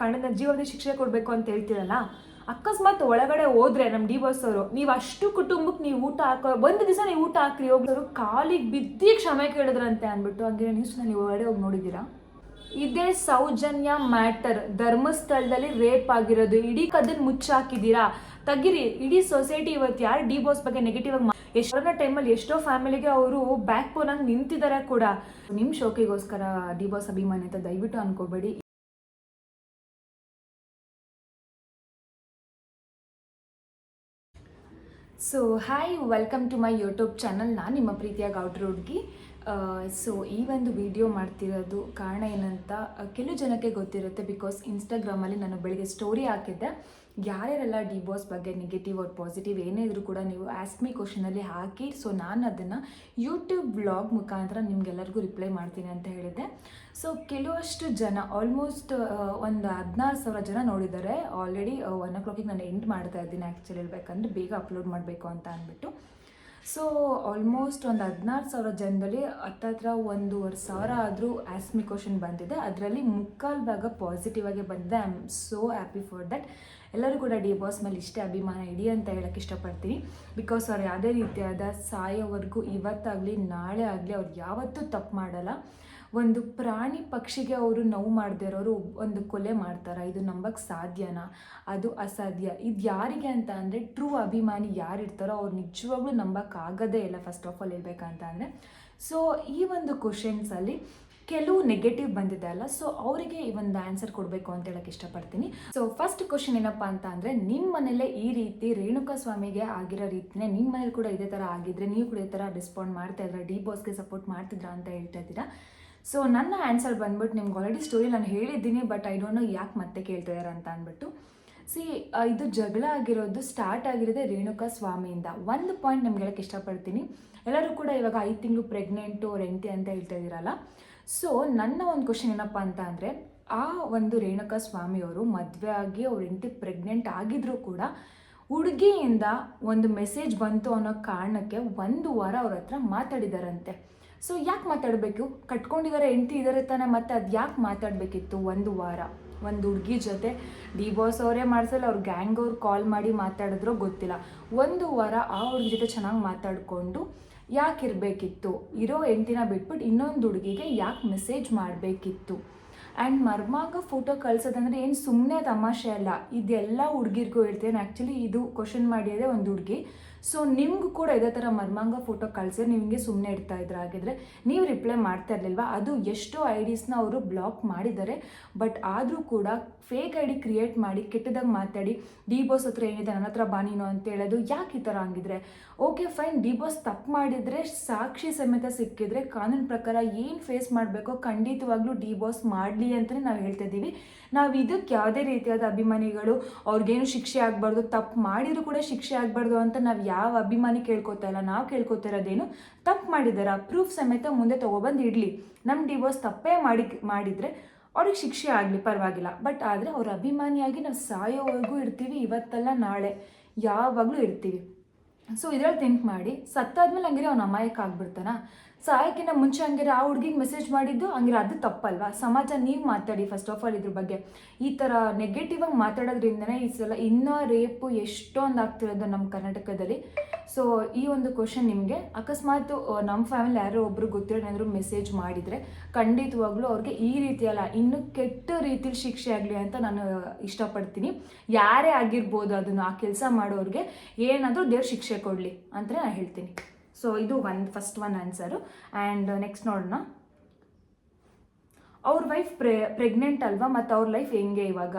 ಕಾರಣದಿಂದ ಜೀವನದ ಶಿಕ್ಷೆ ಕೊಡಬೇಕು ಅಂತ ಹೇಳ್ತೀರಲ್ಲ, ಅಕಸ್ಮಾತ್ ಒಳಗಡೆ ಹೋದ್ರೆ ನಮ್ಮ ಡಿ ಬಾಸ್ ಅವರು, ನೀವು ಅಷ್ಟು ಕುಟುಂಬಕ್ಕೆ ನೀವು ಊಟ ಹಾಕೋ, ಒಂದು ದಿವಸ ನೀವು ಊಟ ಹಾಕ್ರಿ ಹೋಗ್ದರು ಕಾಲಿಗೆ ಬಿದ್ದಿ ಕ್ಷಮೆ ಕೇಳಿದ್ರಂತೆ ಅಂದ್ಬಿಟ್ಟು ಹಂಗೆ ನ್ಯೂಸ್ನ ನೀವು ಒಳಗಡೆ ಹೋಗಿ ನೋಡಿದ್ದೀರಾ? ಇದೇ ಸೌಜನ್ಯ ಮ್ಯಾಟರ್, ಧರ್ಮಸ್ಥಳದಲ್ಲಿ ರೇಪ್ ಆಗಿರೋದು, ಇಡೀ ಕದನ್ ಮುಚ್ಚಾಕಿದ್ದೀರಾ? ತಗಿರಿ ಇಡೀ ಸೊಸೈಟಿ ಇವತ್ತು ಯಾರು ಡಿ ಬಾಸ್ ಬಗ್ಗೆ ನೆಗೆಟಿವ್ ಆಗಿ ಎಷ್ಟೋ ಟೈಮಲ್ಲಿ ಎಷ್ಟೋ ಫ್ಯಾಮಿಲಿಗೆ ಅವರು ಬ್ಯಾಕ್ ಬೋನ್ ಆಗಿ ನಿಂತಿದ್ದಾರೆ ಕೂಡ. ನಿಮ್ಮ ಶೋಕಿಗೋಸ್ಕರ ಡಿ ಬಾಸ್ ಅಭಿಮಾನಿ ಅಂತ ದಯವಿಟ್ಟು ಅನ್ಕೋಬೇಡಿ. So hi welcome to my YouTube channel ನಾನು ನಿಮ್ಮ ಪ್ರೀತಿಯ ಗೌಡ್ರ ಹುಡುಗಿ. ಸೊ ಈ ಒಂದು ವಿಡಿಯೋ ಮಾಡ್ತಿರೋದು ಕಾರಣ ಏನಂತ ಕೆಲವು ಜನಕ್ಕೆ ಗೊತ್ತಿರುತ್ತೆ ಬಿಕಾಸ್ ಇನ್ಸ್ಟಾಗ್ರಾಮಲ್ಲಿ ನಾನು ಬೆಳಿಗ್ಗೆ ಸ್ಟೋರಿ ಹಾಕಿದ್ದೆ. ಯಾರ್ಯಾರೆಲ್ಲ ಡಿ ಬಾಸ್ ಬಗ್ಗೆ ನೆಗೆಟಿವ್ ಆರ್ ಪಾಸಿಟಿವ್ ಏನೇ ಇದ್ರೂ ಕೂಡ ನೀವು ಆಸ್ಕ್ ಮೀ ಕ್ವಶನಲ್ಲಿ ಹಾಕಿ ಸೊ ನಾನು ಅದನ್ನು ಯೂಟ್ಯೂಬ್ ಬ್ಲಾಗ್ ಮುಖಾಂತರ ನಿಮ್ಗೆಲ್ಲರಿಗೂ ರಿಪ್ಲೈ ಮಾಡ್ತೀನಿ ಅಂತ ಹೇಳಿದ್ದೆ. ಸೊ ಕೆಲವಷ್ಟು ಜನ ಆಲ್ಮೋಸ್ಟ್ ಒಂದು ಹದಿನಾರು ಸಾವಿರ ಜನ ನೋಡಿದ್ದಾರೆ. ಆಲ್ರೆಡಿ ಒನ್ ಓ ಕ್ಲಾಕಿಗೆ ನಾನು ಎಂಡ್ ಮಾಡ್ತಾ ಇದ್ದೀನಿ ಆ್ಯಕ್ಚುಲಿ ಹೇಳ್ಬೇಕಂದ್ರೆ ಬೇಗ ಅಪ್ಲೋಡ್ ಮಾಡಬೇಕು ಅಂತ ಅಂದ್ಬಿಟ್ಟು. ಸೊ ಆಲ್ಮೋಸ್ಟ್ ಒಂದು ಹದಿನಾರು ಸಾವಿರ ಜನದಲ್ಲಿ ಹತ್ತತ್ರ ಒಂದೂವರೆ ಸಾವಿರ ಆದರೂ ಆಸ್ಮಿ ಕ್ವಶನ್ ಬಂದಿದೆ. ಅದರಲ್ಲಿ ಮುಕ್ಕಾಲು ಭಾಗ ಪಾಸಿಟಿವ್ ಆಗಿ ಬಂದಿದೆ. I am so happy for that ಎಲ್ಲರೂ ಕೂಡ ಡಿ ಬಾಸ್ ಮೇಲೆ ಇಷ್ಟೇ ಅಭಿಮಾನ ಇಡಿ ಅಂತ ಹೇಳಕ್ಕೆ ಇಷ್ಟಪಡ್ತೀನಿ. ಬಿಕಾಸ್ ಅವ್ರು ಯಾವುದೇ ರೀತಿಯಾದ ಸಾಯೋವರೆಗೂ ಇವತ್ತಾಗಲಿ, ನಾಳೆ ಆಗಲಿ ಅವ್ರು ಯಾವತ್ತೂ ತಪ್ಪು ಮಾಡಲ್ಲ. ಒಂದು ಪ್ರಾಣಿ ಪಕ್ಷಿಗೆ ಅವರು ನೋವು ಮಾಡದೇ ಇರೋರು ಒಂದು ಕೊಲೆ ಮಾಡ್ತಾರ. ಇದು ನಂಬಕ್ಕೆ ಸಾಧ್ಯನಾ? ಅದು ಅಸಾಧ್ಯ. ಇದು ಯಾರಿಗೆ ಅಂತ ಅಂದರೆ ಟ್ರೂ ಅಭಿಮಾನಿ ಯಾರು ಇರ್ತಾರೋ ಅವ್ರು ನಿಜವಾಗ್ಲೂ ನಂಬಕ್ಕಾಗೋದೇ ಇಲ್ಲ ಫಸ್ಟ್ ಆಫ್ ಆಲ್ ಹೇಳ್ಬೇಕಂತ ಅಂದರೆ. ಸೊ ಈ ಒಂದು ಕ್ವಶನ್ಸಲ್ಲಿ ಕೆಲವು ನೆಗೆಟಿವ್ ಬಂದಿದೆ ಅಲ್ಲ? ಸೊ ಅವರಿಗೆ ಈ ಒಂದು ಆನ್ಸರ್ ಕೊಡಬೇಕು ಅಂತ ಹೇಳಕ್ಕೆ ಇಷ್ಟಪಡ್ತೀನಿ. ಸೊ ಫಸ್ಟ್ ಕ್ವಶನ್ ಏನಪ್ಪ ಅಂತ ಅಂದರೆ ನಿಮ್ಮ ಮನೇಲೆ ಈ ರೀತಿ ರೇಣುಕಾ ಸ್ವಾಮಿಗೆ ಆಗಿರೋ ರೀತಿನೇ ನಿಮ್ಮ ಮನೇಲಿ ಕೂಡ ಇದೇ ಥರ ಆಗಿದ್ರೆ ನೀವು ಕೂಡ ಈ ಥರ ರೆಸ್ಪಾಂಡ್ ಮಾಡ್ತಾ ಇದ್ರ ಡಿ ಬಾಸ್ಗೆ ಸಪೋರ್ಟ್ ಮಾಡ್ತಿದ್ರಾ ಅಂತ ಹೇಳ್ತಾ ಇದ್ದೀರಾ? ಸೊ ನನ್ನ ಆನ್ಸರ್ ಬಂದ್ಬಿಟ್ಟು ನಿಮ್ಗೆ ಆಲ್ರೆಡಿ ಸ್ಟೋರಿ ನಾನು ಹೇಳಿದ್ದೀನಿ ಬಟ್ ಐ ಡೋಂಟ್ ನೋ ಯಾಕೆ ಮತ್ತೆ ಕೇಳ್ತಿದ್ದಾರೆ ಅಂತ ಅಂದ್ಬಿಟ್ಟು. ಸಿ ಇದು ಜಗಳ ಆಗಿರೋದು ಸ್ಟಾರ್ಟ್ ಆಗಿರೋದೆ ರೇಣುಕಾ ಸ್ವಾಮಿಯಿಂದ. ಒಂದು ಪಾಯಿಂಟ್ ನಿಮ್ಗೆ ಹೇಳಕ್ಕೆ ಇಷ್ಟಪಡ್ತೀನಿ. ಎಲ್ಲರೂ ಕೂಡ ಇವಾಗ ಐದು ತಿಂಗಳು ಪ್ರೆಗ್ನೆಂಟು ರೆಂಟಿ ಅಂತ ಹೇಳ್ತಾ ಇದ್ದೀರಲ್ಲ. ಸೊ ನನ್ನ ಒಂದು ಕ್ವಶನ್ ಏನಪ್ಪ ಅಂತ ಅಂದರೆ, ಆ ಒಂದು ರೇಣುಕಾ ಸ್ವಾಮಿಯವರು ಮದುವೆ ಆಗಿ ಅವ್ರ ಹೆಂಡತಿ ಪ್ರೆಗ್ನೆಂಟ್ ಆಗಿದ್ರೂ ಕೂಡ ಹುಡುಗಿಯಿಂದ ಒಂದು ಮೆಸೇಜ್ ಬಂತು ಅನ್ನೋ ಕಾರಣಕ್ಕೆ ಒಂದು ವಾರ ಅವ್ರ ಹತ್ರ ಮಾತಾಡಿದಾರಂತೆ. ಸೊ ಯಾಕೆ ಮಾತಾಡಬೇಕು? ಕಟ್ಕೊಂಡಿದ್ದಾರೆ ಹೆಂಡತಿ ಇದ್ದಾರೆ ತಾನೆ, ಮತ್ತೆ ಅದು ಯಾಕೆ ಮಾತಾಡಬೇಕಿತ್ತು ಒಂದು ವಾರ? ಒಂದು ಹುಡುಗಿ ಜೊತೆ ಡಿ ಬಾಸ್ ಅವರೇ ಮಾಡಿಸಲ್ಲ, ಅವ್ರ ಗ್ಯಾಂಗ್ ಅವ್ರು ಕಾಲ್ ಮಾಡಿ ಮಾತಾಡಿದ್ರೋ ಗೊತ್ತಿಲ್ಲ. ಒಂದು ವಾರ ಆ ಹುಡುಗಿ ಜೊತೆ ಚೆನ್ನಾಗಿ ಮಾತಾಡಿಕೊಂಡು ಯಾಕೆ ಇರಬೇಕಿತ್ತು? ಇರೋ ಹೆಂಡ್ತಿನ ಬಿಟ್ಬಿಟ್ಟು ಇನ್ನೊಂದು ಹುಡುಗಿಗೆ ಯಾಕೆ ಮೆಸೇಜ್ ಮಾಡಬೇಕಿತ್ತು? ಆ್ಯಂಡ್ ಮರ್ಮಾಗ ಫೋಟೋ ಕಳ್ಸೋದಂದ್ರೆ ಏನು ಸುಮ್ಮನೆ ತಮಾಷೆ ಅಲ್ಲ. ಇದೆಲ್ಲ ಹುಡುಗಿರ್ಗೂ ಹೇಳ್ತೇನೆ. ಆ್ಯಕ್ಚುಲಿ ಇದು ಕ್ವಶನ್ ಮಾಡಿಯೋದೇ ಒಂದು ಹುಡುಗಿ. ಸೊ ನಿಮ್ಗೂ ಕೂಡ ಇದೇ ಥರ ಮರ್ಮಾಂಗ ಫೋಟೋ ಕಳಿಸಿದ್ರೆ ನಿಮಗೆ ಸುಮ್ಮನೆ ಇಡ್ತಾ ಇದ್ರೆ ಹಾಗಿದ್ರೆ ನೀವು ರಿಪ್ಲೈ ಮಾಡ್ತಾ ಇರಲಿಲ್ವ? ಅದು ಎಷ್ಟೋ ಐ ಡಿಸ್ನ ಅವರು ಬ್ಲಾಕ್ ಮಾಡಿದ್ದಾರೆ. ಬಟ್ ಆದರೂ ಕೂಡ ಫೇಕ್ ಐ ಡಿ ಕ್ರಿಯೇಟ್ ಮಾಡಿ, ಕೆಟ್ಟದಾಗ ಮಾತಾಡಿ, ಡಿ ಬಾಸ್ ಹತ್ರ ಏನಿದೆ? ನನ್ನ ಹತ್ರ ಬಾ ನೀನು ಅಂತ ಹೇಳೋದು ಯಾಕೆ ಈ ಥರ ಹಂಗಿದ್ರೆ? ಓಕೆ ಫೈನ್ ಡಿ ಬಾಸ್ ತಪ್ಪು ಮಾಡಿದರೆ, ಸಾಕ್ಷಿ ಸಮೇತ ಸಿಕ್ಕಿದ್ರೆ, ಕಾನೂನು ಪ್ರಕಾರ ಏನು ಫೇಸ್ ಮಾಡಬೇಕೋ ಖಂಡಿತವಾಗ್ಲೂ ಡಿ ಬಾಸ್ ಮಾಡಲಿ ಅಂತಲೇ ನಾವು ಹೇಳ್ತಾ ಇದ್ದೀವಿ. ನಾವು ಇದಕ್ಕೆ ಯಾವುದೇ ರೀತಿಯಾದ ಅಭಿಮಾನಿಗಳು ಅವ್ರಿಗೇನು ಶಿಕ್ಷೆ ಆಗಬಾರ್ದು, ತಪ್ಪು ಮಾಡಿದರೂ ಕೂಡ ಶಿಕ್ಷೆ ಆಗಬಾರ್ದು ಅಂತ ನಾವು ಯಾವ ಅಭಿಮಾನಿ ಕೇಳ್ಕೊತಾ ಇಲ್ಲ, ನಾವು ಕೇಳ್ಕೊತಾ ಇರೋದೇನು? ತಪ್ಪು ಮಾಡಿದಾರ ಪ್ರೂಫ್ ಸಮೇತ ಮುಂದೆ ತೊಗೊಬಂದು ಇಡಲಿ. ನಮ್ಮ ಡಿವೋರ್ಸ್ ತಪ್ಪೇ ಮಾಡಿ ಮಾಡಿದರೆ ಅವ್ರಿಗೆ ಶಿಕ್ಷೆ ಆಗಲಿ, ಪರವಾಗಿಲ್ಲ. ಬಟ್ ಆದರೆ ಅವ್ರ ಅಭಿಮಾನಿಯಾಗಿ ನಾವು ಸಾಯೋವರೆಗೂ ಇರ್ತೀವಿ, ಇವತ್ತಲ್ಲ ನಾಳೆ. ಯಾವಾಗಲೂ ಇರ್ತೀವಿ. ಸೊ ಇದ್ರಲ್ಲಿ ಥಿಂಕ್ ಮಾಡಿ, ಸತ್ತಾದ್ಮೇಲೆ ಹಂಗಿದ್ರೆ ಅವ್ನ ಅಮಾಯಕ ಆಗ್ಬಿಡ್ತಾನ? ಸಾಯಕ್ಕಿಂತ ಮುಂಚೆ ಹಂಗಿರ ಆ ಹುಡುಗಿಗೆ ಮೆಸೇಜ್ ಮಾಡಿದ್ದು, ಹಂಗಿರ ಅದು ತಪ್ಪಲ್ವಾ? ಸಮಾಜ ನೀವು ಮಾತಾಡಿ ಫಸ್ಟ್ ಆಫ್ ಆಲ್ ಇದ್ರ ಬಗ್ಗೆ. ಈ ಥರ ನೆಗೆಟಿವ್ ಆಗಿ ಮಾತಾಡೋದ್ರಿಂದನೇ ಈ ಸಲ ಇನ್ನೂ ರೇಪು ಎಷ್ಟೊಂದು ಆಗ್ತಿರೋದು ನಮ್ಮ ಕರ್ನಾಟಕದಲ್ಲಿ. ಸೊ ಈ ಒಂದು ಕ್ವಶನ್ ನಿಮಗೆ. ಅಕಸ್ಮಾತ್ ನಮ್ಮ ಫ್ಯಾಮಿಲಿ ಯಾರೋ ಒಬ್ರು ಗೊತ್ತಿರೋ ಮೆಸೇಜ್ ಮಾಡಿದರೆ ಖಂಡಿತವಾಗ್ಲೂ ಅವ್ರಿಗೆ ಈ ರೀತಿಯಲ್ಲ ಇನ್ನು ಕೆಟ್ಟ ರೀತಿಲಿ ಶಿಕ್ಷೆ ಆಗಲಿ ಅಂತ ನಾನು ಇಷ್ಟಪಡ್ತೀನಿ. ಯಾರೇ ಆಗಿರ್ಬೋದು ಅದನ್ನು, ಆ ಕೆಲಸ ಮಾಡೋರಿಗೆ ಏನಾದರೂ ದೇವ್ರ ಶಿಕ್ಷೆ ಕೊಡಲಿ ಅಂತ ನಾನು ಹೇಳ್ತೀನಿ. ಸೊ ಇದು one first one answer and next ನೋಡೋಣ. ಅವ್ರ ವೈಫ್ ಪ್ರೆ ಪ್ರೆಗ್ನೆಂಟ್ ಅಲ್ವಾ? ಮತ್ತು ಅವ್ರ ಲೈಫ್ ಹೆಂಗೆ ಇವಾಗ?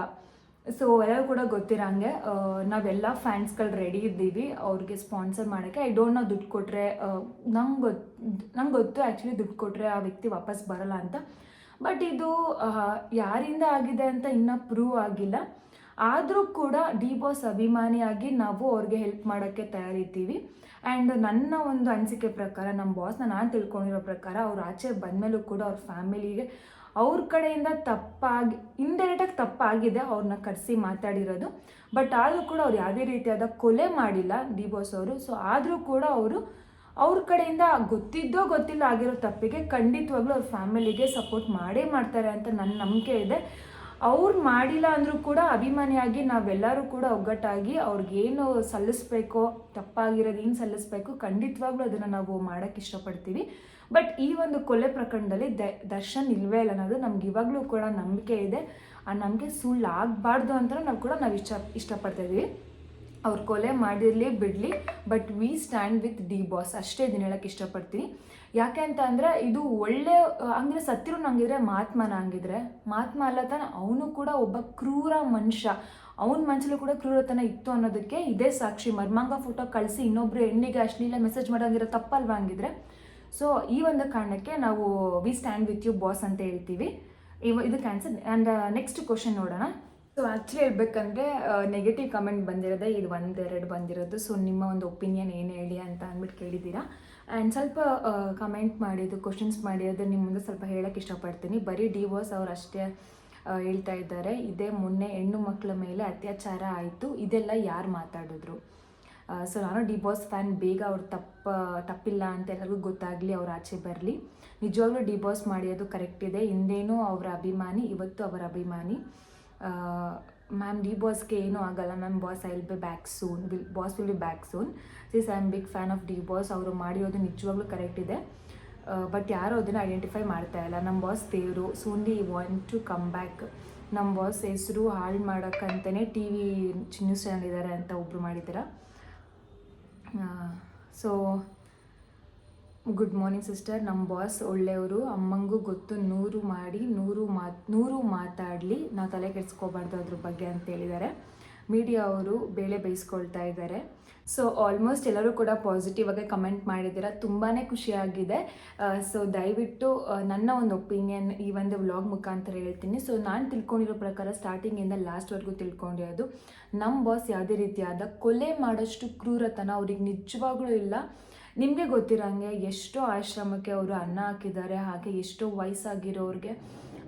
ಸೊ ಎಲ್ಲರೂ ಕೂಡ ಗೊತ್ತಿರಂಗೆ ನಾವೆಲ್ಲ ಫ್ಯಾನ್ಸ್ಗಳು ರೆಡಿ ಇದ್ದೀವಿ. ಅವ್ರಿಗೆ ಸ್ಪಾನ್ಸರ್ ಮಾಡೋಕ್ಕೆ. ಐ ಡೋಂಟ್ ನೋ ದುಡ್ಡು ಕೊಟ್ಟರೆ ನಂಗೆ ಗೊತ್ತು ನಂಗೆ ಗೊತ್ತು ಆ್ಯಕ್ಚುಲಿ ದುಡ್ಡು ಕೊಟ್ಟರೆ ಆ ವ್ಯಕ್ತಿ ವಾಪಸ್ ಬರಲ್ಲ ಅಂತ. ಬಟ್ ಇದು ಯಾರಿಂದ ಆಗಿದೆ ಅಂತ ಇನ್ನೂ ಪ್ರೂವ್ ಆಗಿಲ್ಲ. ಆದರೂ ಕೂಡ ಡಿ ಬಾಸ್ ಅಭಿಮಾನಿಯಾಗಿ ನಾವು ಅವ್ರಿಗೆ ಹೆಲ್ಪ್ ಮಾಡೋಕ್ಕೆ ತಯಾರಿದ್ದೀವಿ. ಆ್ಯಂಡ್ ನನ್ನ ಒಂದು ಅನಿಸಿಕೆ ಪ್ರಕಾರ ನಮ್ಮ ಬಾಸ್ನ ನಾನು ತಿಳ್ಕೊಂಡಿರೋ ಪ್ರಕಾರ, ಅವ್ರು ಆಚೆ ಬಂದಮೇಲೂ ಕೂಡ ಅವ್ರ ಫ್ಯಾಮಿಲಿಗೆ ಅವ್ರ ಕಡೆಯಿಂದ ತಪ್ಪಾಗಿ ಇಂಡೈರೆಕ್ಟಾಗಿ ತಪ್ಪಾಗಿದೆ ಅವ್ರನ್ನ ಕರೆಸಿ ಮಾತಾಡಿರೋದು. ಬಟ್ ಆದರೂ ಕೂಡ ಅವ್ರು ಯಾವುದೇ ರೀತಿಯಾದ ಕೊಲೆ ಮಾಡಿಲ್ಲ ಡಿ ಬಾಸ್ ಅವರು. ಸೊ ಆದರೂ ಕೂಡ ಅವರು ಅವ್ರ ಕಡೆಯಿಂದ ಗೊತ್ತಿದ್ದೋ ಗೊತ್ತಿಲ್ಲ ಆಗಿರೋ ತಪ್ಪಿಗೆ ಖಂಡಿತವಾಗ್ಲೂ ಅವ್ರ ಫ್ಯಾಮಿಲಿಗೆ ಸಪೋರ್ಟ್ ಮಾಡೇ ಮಾಡ್ತಾರೆ ಅಂತ ನನ್ನ ನಂಬಿಕೆ ಇದೆ. ಅವ್ರು ಮಾಡಿಲ್ಲ ಅಂದರೂ ಕೂಡ ಅಭಿಮಾನಿಯಾಗಿ ನಾವೆಲ್ಲರೂ ಕೂಡ ಒಗ್ಗಟ್ಟಾಗಿ ಅವ್ರಿಗೇನು ಸಲ್ಲಿಸ್ಬೇಕೋ, ತಪ್ಪಾಗಿರೋದು ಏನು ಸಲ್ಲಿಸ್ಬೇಕು ಖಂಡಿತವಾಗ್ಲೂ ಅದನ್ನು ನಾವು ಮಾಡೋಕ್ಕೆ ಇಷ್ಟಪಡ್ತೀವಿ. ಬಟ್ ಈ ಒಂದು ಕೊಲೆ ಪ್ರಕರಣದಲ್ಲಿ ದ, ದರ್ಶನ್ ಇಲ್ವೇ ಇಲ್ಲ ಅನ್ನೋದು ನಮ್ಗೆ ಇವಾಗಲೂ ಕೂಡ ನಂಬಿಕೆ ಇದೆ. ಆ ನಂಬಿಕೆ ಸುಳ್ಳು ಆಗಬಾರ್ದು ಅಂತ ನಾವು ಕೂಡ ನಾವು ಇಷ್ಟ, ಇಷ್ಟಪಡ್ತಾ ಇದ್ದೀವಿ. ಅವ್ರು ಕೊಲೆ ಮಾಡಿರಲಿ, ಬಿಡಲಿ, but we stand with D boss. ಅಷ್ಟೇ ಇದನ್ನ ಹೇಳೋಕ್ಕೆ ಇಷ್ಟಪಡ್ತೀನಿ. ಯಾಕೆ ಅಂತ ಅಂದರೆ ಇದು ಒಳ್ಳೆ, ಅಂದರೆ ಸತ್ತಿರೋ ನಂಗಿದ್ರೆ ಮಹಾತ್ಮನ ಹಂಗಿದ್ರೆ. ಮಹಾತ್ಮ ಅಲ್ಲ ತಾನೆ, ಅವನು ಕೂಡ ಒಬ್ಬ ಕ್ರೂರ ಮನುಷ್ಯ. ಅವನ ಮನಸ್ಸಲ್ಲೂ ಕೂಡ ಕ್ರೂರತನ ಇತ್ತು ಅನ್ನೋದಕ್ಕೆ ಇದೇ ಸಾಕ್ಷಿ. ಮರ್ಮಾಂಗ ಫೋಟೋ ಕಳಿಸಿ ಇನ್ನೊಬ್ರು ಹೆಣ್ಣಿಗೆ ಅಶ್ಲೀಲ ಮೆಸೇಜ್ ಮಾಡೋಂಗಿರೋ ತಪ್ಪಲ್ವಾ ಹಂಗಿದ್ರೆ? ಸೊ ಈ ಒಂದು ಕಾರಣಕ್ಕೆ ನಾವು we stand with you boss ಅಂತ ಹೇಳ್ತೀವಿ. ಇವ ಇದಕ್ಕೆ ಆನ್ಸರ್ ಆ್ಯಂಡ್ ನೆಕ್ಸ್ಟ್ ಕ್ವಶನ್ ನೋಡೋಣ. ಸೊ ಆ್ಯಕ್ಚುಲಿ ಹೇಳ್ಬೇಕಂದ್ರೆ ನೆಗೆಟಿವ್ ಕಮೆಂಟ್ ಬಂದಿರೋದೇ, ಇದು ಒಂದೆರಡು ಬಂದಿರೋದು. ಸೊ ನಿಮ್ಮ ಒಂದು ಒಪಿನಿಯನ್ ಏನು ಹೇಳಿ ಅಂತ ಅಂದ್ಬಿಟ್ಟು ಕೇಳಿದ್ದೀರಾ? ಆ್ಯಂಡ್ ಸ್ವಲ್ಪ ಕಮೆಂಟ್ ಮಾಡಿದ್ದು ಕ್ವಶನ್ಸ್ ಮಾಡಿ ನಿಮ್ಮ ಮುಂದೆ ಸ್ವಲ್ಪ ಹೇಳೋಕ್ಕೆ ಇಷ್ಟಪಡ್ತೀನಿ. ಬರೀ ಡಿ ಬಾಸ್ ಅವ್ರು ಅಷ್ಟೇ ಹೇಳ್ತಾ ಇದ್ದಾರೆ. ಇದೇ ಮೊನ್ನೆ ಹೆಣ್ಣು ಮಕ್ಕಳ ಮೇಲೆ ಅತ್ಯಾಚಾರ ಆಯಿತು. ಇದೆಲ್ಲ ಯಾರು ಮಾತಾಡಿದ್ರು? ಸೊ ನಾನು ಡಿ ಬಾಸ್ ಫ್ಯಾನ್ ಬೇಗ ಅವ್ರು ತಪ್ಪ, ತಪ್ಪಿಲ್ಲ ಅಂತ ಎಲ್ಲರಿಗೂ ಗೊತ್ತಾಗಲಿ, ಅವ್ರು ಆಚೆ ಬರಲಿ. ನಿಜವಾಗ್ಲೂ ಡಿ ಬಾಸ್ ಮಾಡಿರೋದು ಕರೆಕ್ಟ್ ಇದೆ. ಹಿಂದೇನೂ ಅವರ ಅಭಿಮಾನಿ, ಇವತ್ತು ಅವರ ಅಭಿಮಾನಿ. ಮ್ಯಾಮ್ ಡಿ ಬಾಸ್ಗೆ ಏನೂ ಆಗಲ್ಲ. Ma'am boss I will be back soon will boss will be back soon sis I am big fan of D boss ಅವರು ಮಾಡಿರೋದು ನಿಜವಾಗ್ಲೂ ಕರೆಕ್ಟ್ ಇದೆ. ಬಟ್ ಯಾರೂ ಅದನ್ನು ಐಡೆಂಟಿಫೈ ಮಾಡ್ತಾ ಇಲ್ಲ. ನಮ್ಮ ಬಾಸ್ ದೇವರು soonly want to come back ನಮ್ಮ ಬಾಸ್ ಹೆಸರು ಹಾಳು ಮಾಡೋಕ್ಕಂತಲೇ ಟಿ ವಿ ನ್ಯೂಸ್ ಚಾನಲ್ ಇದ್ದಾರೆ ಅಂತ ಒಬ್ಬರು ಮಾಡಿದ್ದೀರ? ಸೊ ಗುಡ್ ಮಾರ್ನಿಂಗ್ ಸಿಸ್ಟರ್ ನಮ್ಮ ಬಾಸ್ ಒಳ್ಳೆಯವರು. ಅಮ್ಮಂಗೂ ಗೊತ್ತು. ನೂರು ಮಾಡಿ, ನೂರು ಮಾತ್ ನೂರು ಮಾತಾಡಲಿ. ನಾವು ತಲೆ ಕೆಡಿಸ್ಕೋಬಾರ್ದು ಅದ್ರ ಬಗ್ಗೆ ಅಂತ ಹೇಳಿದ್ದಾರೆ ಮೀಡಿಯಾ ಅವರು ಬೇಳೆ ಬೇಯಿಸ್ಕೊಳ್ತಾ ಇದ್ದಾರೆ ಸೊ ಆಲ್ಮೋಸ್ಟ್ ಎಲ್ಲರೂ ಕೂಡ ಪಾಸಿಟಿವ್ ಆಗಿ ಕಮೆಂಟ್ ಮಾಡಿದ್ದೀರಾ. ತುಂಬಾ ಖುಷಿಯಾಗಿದೆ ಸೊ ದಯವಿಟ್ಟು ನನ್ನ ಒಂದು ಒಪಿನಿಯನ್ ಈ ಒಂದು ವ್ಲಾಗ್ ಮುಖಾಂತರ ಹೇಳ್ತೀನಿ. ಸೊ ನಾನು ತಿಳ್ಕೊಂಡಿರೋ ಪ್ರಕಾರ ಸ್ಟಾರ್ಟಿಂಗಿಂದ ಲಾಸ್ಟ್ವರೆಗೂ ತಿಳ್ಕೊಂಡಿರೋದು ನಮ್ಮ ಬಾಸ್ ಯಾವುದೇ ರೀತಿಯಾದ ಕೊಲೆ ಮಾಡೋಷ್ಟು ಕ್ರೂರತನ ಅವ್ರಿಗೆ ನಿಜವಾಗ್ಲೂ ಇಲ್ಲ. ನಿಮಗೆ ಗೊತ್ತಿರೋಂಗೆ ಎಷ್ಟೋ ಆಶ್ರಮಕ್ಕೆ ಅವರು ಅನ್ನ ಹಾಕಿದ್ದಾರೆ, ಹಾಗೆ ಎಷ್ಟೋ ವಯಸ್ಸಾಗಿರೋರಿಗೆ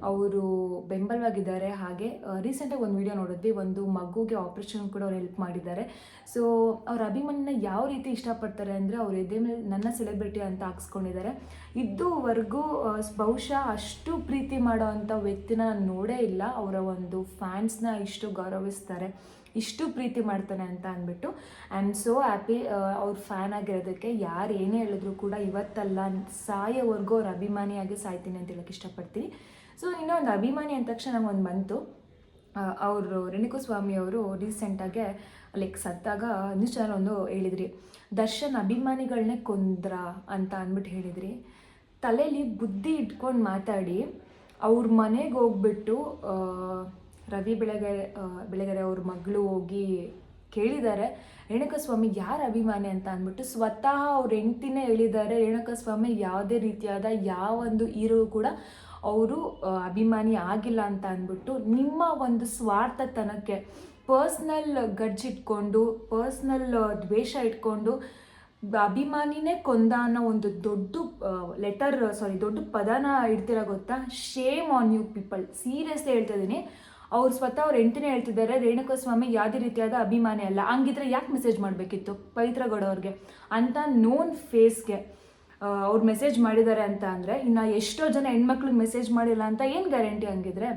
ಅವರು ಬೆಂಬಲವಾಗಿದ್ದಾರೆ. ಹಾಗೆ ರೀಸೆಂಟಾಗಿ ಒಂದು ವಿಡಿಯೋ ನೋಡಿದ್ವಿ, ಒಂದು ಮಗುಗೆ ಆಪ್ರೇಷನ್ ಕೂಡ ಅವ್ರು ಹೆಲ್ಪ್ ಮಾಡಿದ್ದಾರೆ. ಸೊ ಅವ್ರ ಅಭಿಮಾನಿನ ಯಾವ ರೀತಿ ಇಷ್ಟಪಡ್ತಾರೆ ಅಂದರೆ ಅವ್ರ ಎದೆ ಮೇಲೆ ನನ್ನ ಸೆಲೆಬ್ರಿಟಿ ಅಂತ ಹಾಕ್ಸ್ಕೊಂಡಿದ್ದಾರೆ. ಇದುವರೆಗೂ ಬಹುಶಃ ಅಷ್ಟು ಪ್ರೀತಿ ಮಾಡೋ ಅಂಥ ವ್ಯಕ್ತಿನ ನೋಡೇ ಇಲ್ಲ. ಅವರ ಒಂದು ಫ್ಯಾನ್ಸ್ನ ಇಷ್ಟು ಗೌರವಿಸ್ತಾರೆ. ಇಷ್ಟು ಪ್ರೀತಿ ಮಾಡ್ತಾನೆ ಅಂತ ಅಂದ್ಬಿಟ್ಟು ಐ ಆಮ್ ಸೋ ಹ್ಯಾಪಿ ಅವ್ರ ಫ್ಯಾನ್ ಆಗಿರೋದಕ್ಕೆ ಯಾರು ಏನೇ ಹೇಳಿದ್ರು ಕೂಡ ಇವತ್ತಲ್ಲ, ಸಾಯೋವರೆಗೂ ಅವ್ರ ಅಭಿಮಾನಿಯಾಗಿ ಸಾಯ್ತೀನಿ ಅಂತ ಹೇಳಕ್ಕೆ ಇಷ್ಟಪಡ್ತೀನಿ. ಸೊ ಇನ್ನೊಂದು ಅಭಿಮಾನಿ ಅಂದ ತಕ್ಷಣ ನಂಗೊಂದು ಬಂತು. ಅವರು ರೇಣುಕುಸ್ವಾಮಿ ಅವರು ರೀಸೆಂಟಾಗೆ ಲೈಕ್ ಸತ್ತಾಗ ನ್ಯೂಸ್ ಒಂದು ಹೇಳಿದ್ರಿ, ದರ್ಶನ್ ಅಭಿಮಾನಿಗಳನ್ನೇ ಕೊಂದ್ರ? ಅಂತ ಅಂದ್ಬಿಟ್ಟು ಹೇಳಿದ್ರಿ. ತಲೆಯಲ್ಲಿ ಬುದ್ಧಿ ಇಟ್ಕೊಂಡು ಮಾತಾಡಿ, ಅವ್ರ ಮನೆಗೆ ಹೋಗ್ಬಿಟ್ಟು ರವಿ ಬೆಳಗೆರೆ ಬೆಳಗರೆ ಅವ್ರ ಮಗಳು ಹೋಗಿ ಕೇಳಿದ್ದಾರೆ, ರೇಣುಕಸ್ವಾಮಿ ಯಾರು ಅಭಿಮಾನಿ ಅಂತ ಅಂದ್ಬಿಟ್ಟು ಸ್ವತಃ ಅವ್ರ ಹೆಂಡ್ತಿನೇ ಹೇಳಿದ್ದಾರೆ, ರೇಣುಕಸ್ವಾಮಿ ಯಾವುದೇ ರೀತಿಯಾದ ಯಾವೊಂದು ಹೀರೋ ಕೂಡ ಅವರು ಅಭಿಮಾನಿ ಆಗಿಲ್ಲ ಅಂತ ಅಂದ್ಬಿಟ್ಟು ನಿಮ್ಮ ಒಂದು ಸ್ವಾರ್ಥತನಕ್ಕೆ ಪರ್ಸ್ನಲ್ ಗಡ್ಜ್ ಇಟ್ಕೊಂಡು, ಪರ್ಸ್ನಲ್ ದ್ವೇಷ ಇಟ್ಕೊಂಡು ಅಭಿಮಾನಿನೇ ಕೊಂದ ಅನ್ನೋ ಒಂದು ದೊಡ್ಡ ಲೆಟರ್ ಸಾರಿ ದೊಡ್ಡ ಪದನ ಇಡ್ತೀರ ಗೊತ್ತಾ? Shame on you people seriously ಹೇಳ್ತಾ ಇದ್ದೀನಿ ಅವ್ರು ಸ್ವತಃ ಅವ್ರ ಹೆಂಡತಿನೇ ಹೇಳ್ತಿದ್ದಾರೆ ರೇಣುಕಾ ಸ್ವಾಮಿ ಯಾವುದೇ ರೀತಿಯಾದ ಅಭಿಮಾನಿ ಅಲ್ಲ. ಹಂಗಿದ್ರೆ ಯಾಕೆ ಮೆಸೇಜ್ ಮಾಡಬೇಕಿತ್ತು ಪವಿತ್ರ ಗೌಡ ಅವ್ರಿಗೆ? ಅಂತ ನೋನ್ ಫೇಸ್ಗೆ ಅವ್ರು ಮೆಸೇಜ್ ಮಾಡಿದ್ದಾರೆ ಅಂತ ಅಂದರೆ, ಇನ್ನು ಎಷ್ಟೋ ಜನ ಹೆಣ್ಮಕ್ಳಿಗೆ ಮೆಸೇಜ್ ಮಾಡಿಲ್ಲ ಅಂತ ಏನು ಗ್ಯಾರಂಟಿ ಹಂಗಿದ್ರೆ?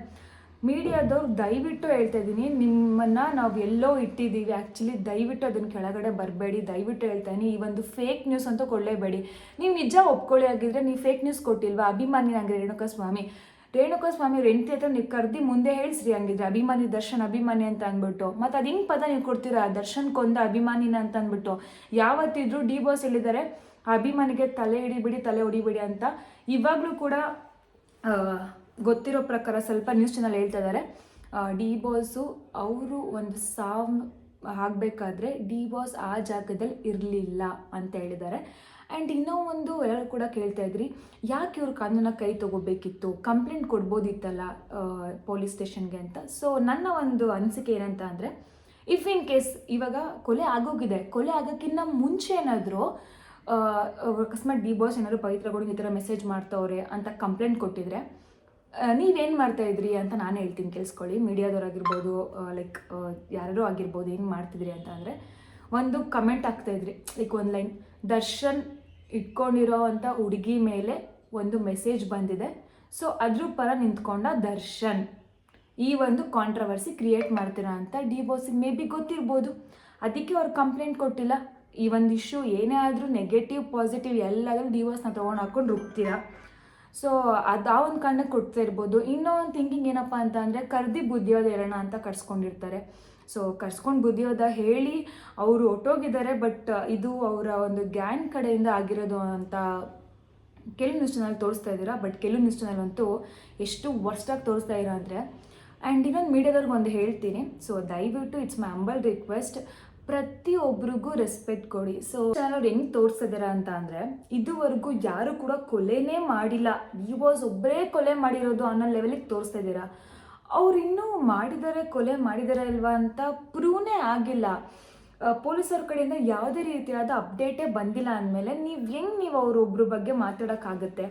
ಮೀಡಿಯಾದವ್ರು ದಯವಿಟ್ಟು ಹೇಳ್ತಾ ಇದ್ದೀನಿ, ನಿಮ್ಮನ್ನು ನಾವು ಎಲ್ಲೋ ಇಟ್ಟಿದ್ದೀವಿ. ಆ್ಯಕ್ಚುಲಿ ದಯವಿಟ್ಟು ಅದನ್ನು ಕೆಳಗಡೆ ಬರಬೇಡಿ, ದಯವಿಟ್ಟು ಹೇಳ್ತಾನೆ ಈ ಒಂದು ಫೇಕ್ ನ್ಯೂಸ್ ಅಂತ ಕೊಡಲೇಬೇಡಿ. ನೀವು ನಿಜ ಒಪ್ಕೊಳ್ಳಿ ಆಗಿದ್ರೆ ನೀವು ಫೇಕ್ ನ್ಯೂಸ್ ಕೊಟ್ಟಿಲ್ವಾ? ಅಭಿಮಾನಿ ಹಂಗೆ ರೇಣುಕಾ ಸ್ವಾಮಿ ರೇಣುಕಾ ಸ್ವಾಮಿ ರೆಂಟ್ ಹತ್ರ ನೀವು ಕರ್ದಿ ಮುಂದೆ ಹೇಳಿಸ್ರಿ ಹಂಗಿದ್ರೆ, ಅಭಿಮಾನಿ ದರ್ಶನ್, ಅಭಿಮಾನಿ ಅಂತ ಅಂದ್ಬಿಟ್ಟು. ಮತ್ತು ಅದು ಹಿಂಗೆ ಪದ ನೀವು ಕೊಡ್ತೀರಾ? ದರ್ಶನ್ ಕೊಂದ ಅಭಿಮಾನಿನ ಅಂತ ಅಂದ್ಬಿಟ್ಟು. ಯಾವತ್ತಿದ್ರು ಡಿ ಬಾಸ್ ಹೇಳಿದ್ದಾರೆ ಅಭಿಮಾನಿಗೆ ತಲೆ ಹಿಡಿಬಿಡಿ, ತಲೆ ಹೊಡಿಬಿಡಿ ಅಂತ. ಇವಾಗಲೂ ಕೂಡ ಗೊತ್ತಿರೋ ಪ್ರಕಾರ ಸ್ವಲ್ಪ ನ್ಯೂಸ್ ಚಾನಲ್ ಹೇಳ್ತಾ ಇದ್ದಾರೆ ಡಿ ಬಾಸು ಅವರು ಒಂದು ಸಾಂಗ್ ಆಗಬೇಕಾದ್ರೆ ಡಿ ಬಾಸ್ ಆ ಜಾಗದಲ್ಲಿ ಇರಲಿಲ್ಲ ಅಂತ ಹೇಳಿದ್ದಾರೆ ಆ್ಯಂಡ್ ಇನ್ನೂ ಒಂದು ಎಲ್ಲರೂ ಕೂಡ ಕೇಳ್ತಾ ಇದ್ರಿ. ಯಾಕೆ ಇವ್ರು ಕಾನೂನ ಕೈ ತಗೋಬೇಕಿತ್ತು? ಕಂಪ್ಲೇಂಟ್ ಕೊಡ್ಬೋದಿತ್ತಲ್ಲ ಪೊಲೀಸ್ ಸ್ಟೇಷನ್ಗೆ ಅಂತ? ಸೊ ನನ್ನ ಒಂದು ಅನಿಸಿಕೆ ಏನಂತ ಅಂದರೆ ಇಫ್ ಇನ್ ಕೇಸ್ ಇವಾಗ ಕೊಲೆ ಆಗೋಗಿದೆ, ಕೊಲೆ ಆಗೋಕ್ಕಿಂತ ಮುಂಚೆ ಏನಾದರೂ ಅಕಸ್ಮಾತ್ ಡಿ ಬಾಸ್ ಏನಾದ್ರು ಪವಿತ್ರಗಳು ಈ ಥರ ಮೆಸೇಜ್ ಮಾಡ್ತಾವ್ರೆ ಅಂತ ಕಂಪ್ಲೇಂಟ್ ಕೊಟ್ಟಿದ್ರೆ ನೀವೇನು ಮಾಡ್ತಾ ಇದ್ರಿ ಅಂತ ನಾನು ಹೇಳ್ತೀನಿ, ಕೇಳಿಸ್ಕೊಳ್ಳಿ. ಮೀಡಿಯಾದವ್ರಾಗಿರ್ಬೋದು ಲೈಕ್ ಯಾರು ಆಗಿರ್ಬೋದು, ಏನು ಮಾಡ್ತಿದ್ರಿ ಅಂತ ಅಂದರೆ, ಒಂದು ಕಮೆಂಟ್ ಹಾಕ್ತಾಯಿದ್ರಿ ಲೈಕ್ ಒಂದು ಲೈನ್ ದರ್ಶನ್ ಇಟ್ಕೊಂಡಿರೋ ಅಂಥ ಹುಡುಗಿ ಮೇಲೆ ಒಂದು ಮೆಸೇಜ್ ಬಂದಿದೆ. ಸೊ, ಅದ್ರ ಪರ ನಿಂತ್ಕೊಂಡ ದರ್ಶನ್, ಈ ಒಂದು ಕಾಂಟ್ರವರ್ಸಿ ಕ್ರಿಯೇಟ್ ಮಾಡ್ತೀರಾ ಅಂತ ಡಿ ಮೇ ಬಿ ಗೊತ್ತಿರ್ಬೋದು. ಅದಕ್ಕೆ ಅವ್ರು ಕಂಪ್ಲೇಂಟ್ ಕೊಟ್ಟಿಲ್ಲ. ಈ ಒಂದು ಇಶ್ಯೂ ಏನೇ ಆದರೂ ನೆಗೆಟಿವ್ ಪಾಸಿಟಿವ್ ಎಲ್ಲಾದರೂ ಡಿವೋರ್ಸ್ನ ತೊಗೊಂಡು ಹಾಕೊಂಡು ರುಬ್ತೀರಾ? ಸೊ ಅದು ಆ ಒಂದು ಕಾರಣಕ್ಕೆ ಕೊಡ್ತಾ ಇರ್ಬೋದು. ಇನ್ನೂ ಒಂದು ಥಿಂಕಿಂಗ್ ಏನಪ್ಪ ಅಂತ ಅಂದರೆ ಕರ್ದಿ ಬುದ್ಧಿಯೋದು ಅಂತ ಕರ್ಸ್ಕೊಂಡಿರ್ತಾರೆ ಸೊ ಕರ್ಸ್ಕೊಂಡು ಬುದ್ಧಿಯೋದ ಹೇಳಿ ಅವರು ಒಟ್ಟೋಗಿದ್ದಾರೆ, ಬಟ್ ಇದು ಅವರ ಒಂದು ಗ್ಯಾಂಗ್ ಕಡೆಯಿಂದ ಆಗಿರೋದು ಅಂತ ಕೆಲವು ಚಾನಲ್ ತೋರಿಸ್ತಾ ಇದ್ದೀರಾ, ಬಟ್ ಕೆಲವು ನ್ಯೂಸ್ ಚಾನಲ್ ಅಂತೂ ಎಷ್ಟು ವರ್ಸ್ಟಾಗಿ ತೋರಿಸ್ತಾ ಇರೋ ಅಂದರೆ ಆ್ಯಂಡ್ ಇನ್ನೊಂದು ಮೀಡಿಯಾದವ್ರಿಗೆ ಒಂದು ಹೇಳ್ತೀನಿ. ಸೊ ದಯವಿಟ್ಟು ಇಟ್ಸ್ ಮೈ ಅಂಬಲ್ ರಿಕ್ವೆಸ್ಟ್ ಪ್ರತಿಯೊಬ್ಬರಿಗೂ ರೆಸ್ಪೆಕ್ಟ್ ಕೊಡಿ. ಸೊ ಅವ್ರು ಹೆಂಗೆ ತೋರಿಸಿದಾರ ಅಂತ ಅಂದರೆ, ಇದುವರೆಗೂ ಯಾರು ಕೂಡ ಕೊಲೆನೇ ಮಾಡಿಲ್ಲ. ಈ ವಾಸ್ ಒಬ್ಬರೇ ಕೊಲೆ ಮಾಡಿರೋದು ಅನ್ನೋ ಲೆವೆಲಿಗೆ ತೋರಿಸ್ತಾ ಇದ್ದೀರಾ. ಅವ್ರು ಇನ್ನೂ ಮಾಡಿದ್ದಾರೆ ಕೊಲೆ ಮಾಡಿದ್ದಾರೆ ಅಲ್ವಾ ಅಂತ ಪ್ರೂವ್ನೇ ಆಗಿಲ್ಲ. ಪೊಲೀಸರ ಕಡೆಯಿಂದ ಯಾವುದೇ ರೀತಿಯಾದ ಅಪ್ಡೇಟೇ ಬಂದಿಲ್ಲ ಅಂದಮೇಲೆ ನೀವು ಹೆಂಗೆ ನೀವು ಅವರೊಬ್ಬರ ಬಗ್ಗೆ ಮಾತಾಡೋಕ್ಕಾಗುತ್ತೆ?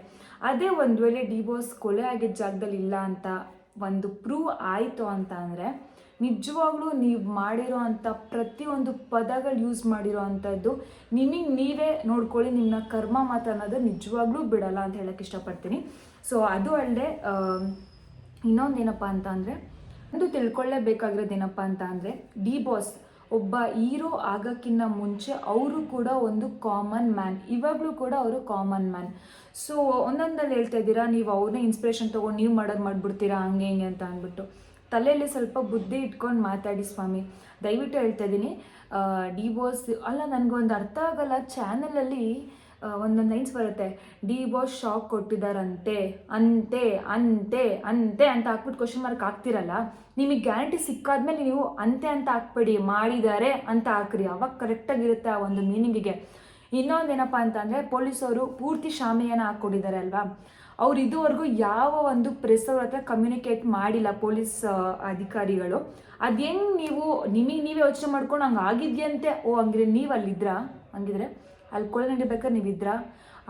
ಅದೇ ಒಂದು ವೇಳೆ ಡಿವೋರ್ಸ್ ಕೊಲೆ ಆಗಿದ್ದ ಜಾಗದಲ್ಲಿ ಇಲ್ಲ ಅಂತ ಒಂದು ಪ್ರೂವ್ ಆಯಿತು ಅಂತ ಅಂದರೆ ನಿಜವಾಗ್ಲೂ ನೀವು ಮಾಡಿರೋ ಅಂಥ ಪ್ರತಿಯೊಂದು ಪದಗಳು ಯೂಸ್ ಮಾಡಿರೋ ಅಂಥದ್ದು ನಿಮಗೆ ನೀವೇ ನೋಡ್ಕೊಳ್ಳಿ ನಿಮ್ಮನ್ನ ಕರ್ಮ ಮಾತನ್ನೋದು ನಿಜವಾಗ್ಲೂ ಬಿಡಲ್ಲ ಅಂತ ಹೇಳೋಕ್ಕೆ ಇಷ್ಟಪಡ್ತೀನಿ. ಸೊ ಅದು ಅಲ್ಲದೆ ಇನ್ನೊಂದೇನಪ್ಪ ಅಂತ ಅಂದರೆ, ಒಂದು ತಿಳ್ಕೊಳ್ಳೇಬೇಕಾಗಿರೋದು ಏನಪ್ಪ ಅಂತ ಅಂದರೆ, ಡಿ ಬಾಸ್ ಒಬ್ಬ ಹೀರೋ ಆಗೋಕ್ಕಿಂತ ಮುಂಚೆ ಅವರು ಕೂಡ ಒಂದು ಕಾಮನ್ ಮ್ಯಾನ್ ಇವಾಗಲೂ ಕೂಡ ಅವರು ಕಾಮನ್ ಮ್ಯಾನ್ ಸೊ ಒಂದೊಂದಲ್ಲಿ ಹೇಳ್ತಾ ಇದ್ದೀರಾ, ನೀವು ಅವ್ರನ್ನೇ ಇನ್ಸ್ಪಿರೇಷನ್ ತೊಗೊಂಡು ನೀವು ಮಾಡೋದು ಮಾಡಿಬಿಡ್ತೀರಾ, ಹಂಗೆ ಹಿಂಗೆ ಅಂತ ಅಂದ್ಬಿಟ್ಟು. ತಲೆಯಲ್ಲಿ ಸ್ವಲ್ಪ ಬುದ್ಧಿ ಇಟ್ಕೊಂಡು ಮಾತಾಡಿ ಸ್ವಾಮಿ. ದಯವಿಟ್ಟು ಹೇಳ್ತಾ ಇದ್ದೀನಿ ಡಿ ಬಾಸ್, ಅಲ್ಲ, ನನಗೊಂದು ಅರ್ಥ ಆಗಲ್ಲ ಚಾನಲಲ್ಲಿ ಒಂದೊಂದು ಲೈನ್ಸ್ ಬರುತ್ತೆ. ಡಿ ಬಾಸ್ ಶಾಕ್ ಕೊಟ್ಟಿದ್ದಾರಂತೆ, ಅಂತೆ ಅಂತೆ ಅಂತೆ ಅಂತ ಹಾಕ್ಬಿಟ್ಟು ಕ್ವಶನ್ ಮಾರ್ಕ್ ಹಾಕ್ತಿರಲ್ಲ, ನಿಮಗೆ ಗ್ಯಾರಂಟಿ ಸಿಕ್ಕಾದ್ಮೇಲೆ ನೀವು ಅಂತೆ ಅಂತ ಹಾಕ್ಬೇಡಿ, ಮಾಡಿದ್ದಾರೆ ಅಂತ ಹಾಕ್ರಿ. ಅವಾಗ ಕರೆಕ್ಟಾಗಿರುತ್ತೆ ಆ ಒಂದು ಮೀನಿಂಗಿಗೆ ಇನ್ನೊಂದೇನಪ್ಪ ಅಂತ ಅಂತಂದರೆ, ಪೊಲೀಸವರು ಪೂರ್ತಿ ಶಾಮೆಯನ್ನು ಹಾಕ್ಕೊಂಡಿದ್ದಾರೆ ಅಲ್ವಾ? ಅವ್ರು ಇದುವರೆಗೂ ಯಾವ ಒಂದು ಪ್ರೆಸ್ ಅವ್ರ ಹತ್ರ ಕಮ್ಯುನಿಕೇಟ್ ಮಾಡಿಲ್ಲ ಪೊಲೀಸ್ ಅಧಿಕಾರಿಗಳು. ಅದು ಹೆಂಗೆ ನೀವು, ನಿಮಗೆ ನೀವೇ ಯೋಚನೆ ಮಾಡ್ಕೊಂಡು ಹಂಗೆ ಆಗಿದ್ಯಂತೆ? ಓ, ಹಂಗಿದ್ರೆ ನೀವು ಅಲ್ಲಿದ್ರಾ? ಹಂಗಿದ್ರೆ ಅಲ್ಲಿ ಕೊಲೆ ನಡಿಬೇಕಾದ್ರೆ ನೀವಿದ್ರಾ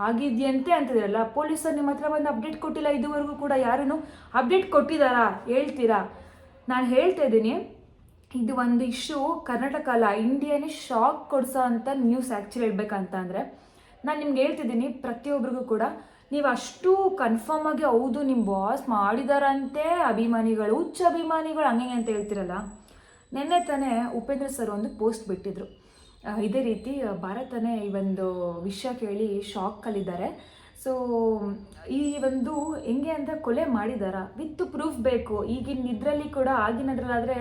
ಆಗಿದ್ಯಂತೆ ಅಂತಿದ್ರಲ್ಲ ಪೊಲೀಸರು ನಿಮ್ಮ ಹತ್ರ ಬಂದು ಅಪ್ಡೇಟ್ ಕೊಟ್ಟಿಲ್ಲ ಇದುವರೆಗೂ ಕೂಡ ಯಾರೂ ಅಪ್ಡೇಟ್ ಕೊಟ್ಟಿದ್ದಾರಾ? ಹೇಳ್ತೀರಾ? ನಾನು ಹೇಳ್ತಾ ಇದ್ದೀನಿ, ಇದು ಒಂದು ಇಶ್ಯೂ ಕರ್ನಾಟಕ ಅಲ್ಲ ಇಂಡಿಯಾನೇ ಶಾಕ್ ಕೊಡಿಸೋ ಅಂತ ನ್ಯೂಸ್ ಆ್ಯಕ್ಚುಲಿ ಹೇಳ್ಬೇಕಂತ ಅಂದರೆ, ನಾನು ನಿಮ್ಗೆ ಹೇಳ್ತಿದ್ದೀನಿ ಪ್ರತಿಯೊಬ್ಬರಿಗೂ ಕೂಡ, ನೀವು ಅಷ್ಟು ಕನ್ಫರ್ಮ್ ಆಗಿ ಹೌದು ನಿಮ್ಮ ಬಾಸ್ ಮಾಡಿದಾರಂತೆ, ಅಭಿಮಾನಿಗಳು ಉಚ್ಚ ಅಭಿಮಾನಿಗಳು ಹಂಗೆ ಅಂತ ಹೇಳ್ತಿರಲ್ಲ. ನಿನ್ನೆ ತಾನೇ ಉಪೇಂದ್ರ ಸರ್ ಒಂದು ಪೋಸ್ಟ್ ಬಿಟ್ಟಿದ್ರು. ಇದೇ ರೀತಿ ಭಾರತನೇ ಈ ಒಂದು ವಿಷಯ ಕೇಳಿ ಶಾಕಲ್ಲಿದ್ದಾರೆ ಸೊ ಈ ಒಂದು ಹೆಂಗೆ ಅಂತ ಕೊಲೆ ಮಾಡಿದಾರ? ವಿತ್ ಪ್ರೂಫ್ ಬೇಕು. ಈಗಿನ ಇದರಲ್ಲಿ ಕೂಡ ಆಗಿನದ್ರಲ್ಲಾದರೆ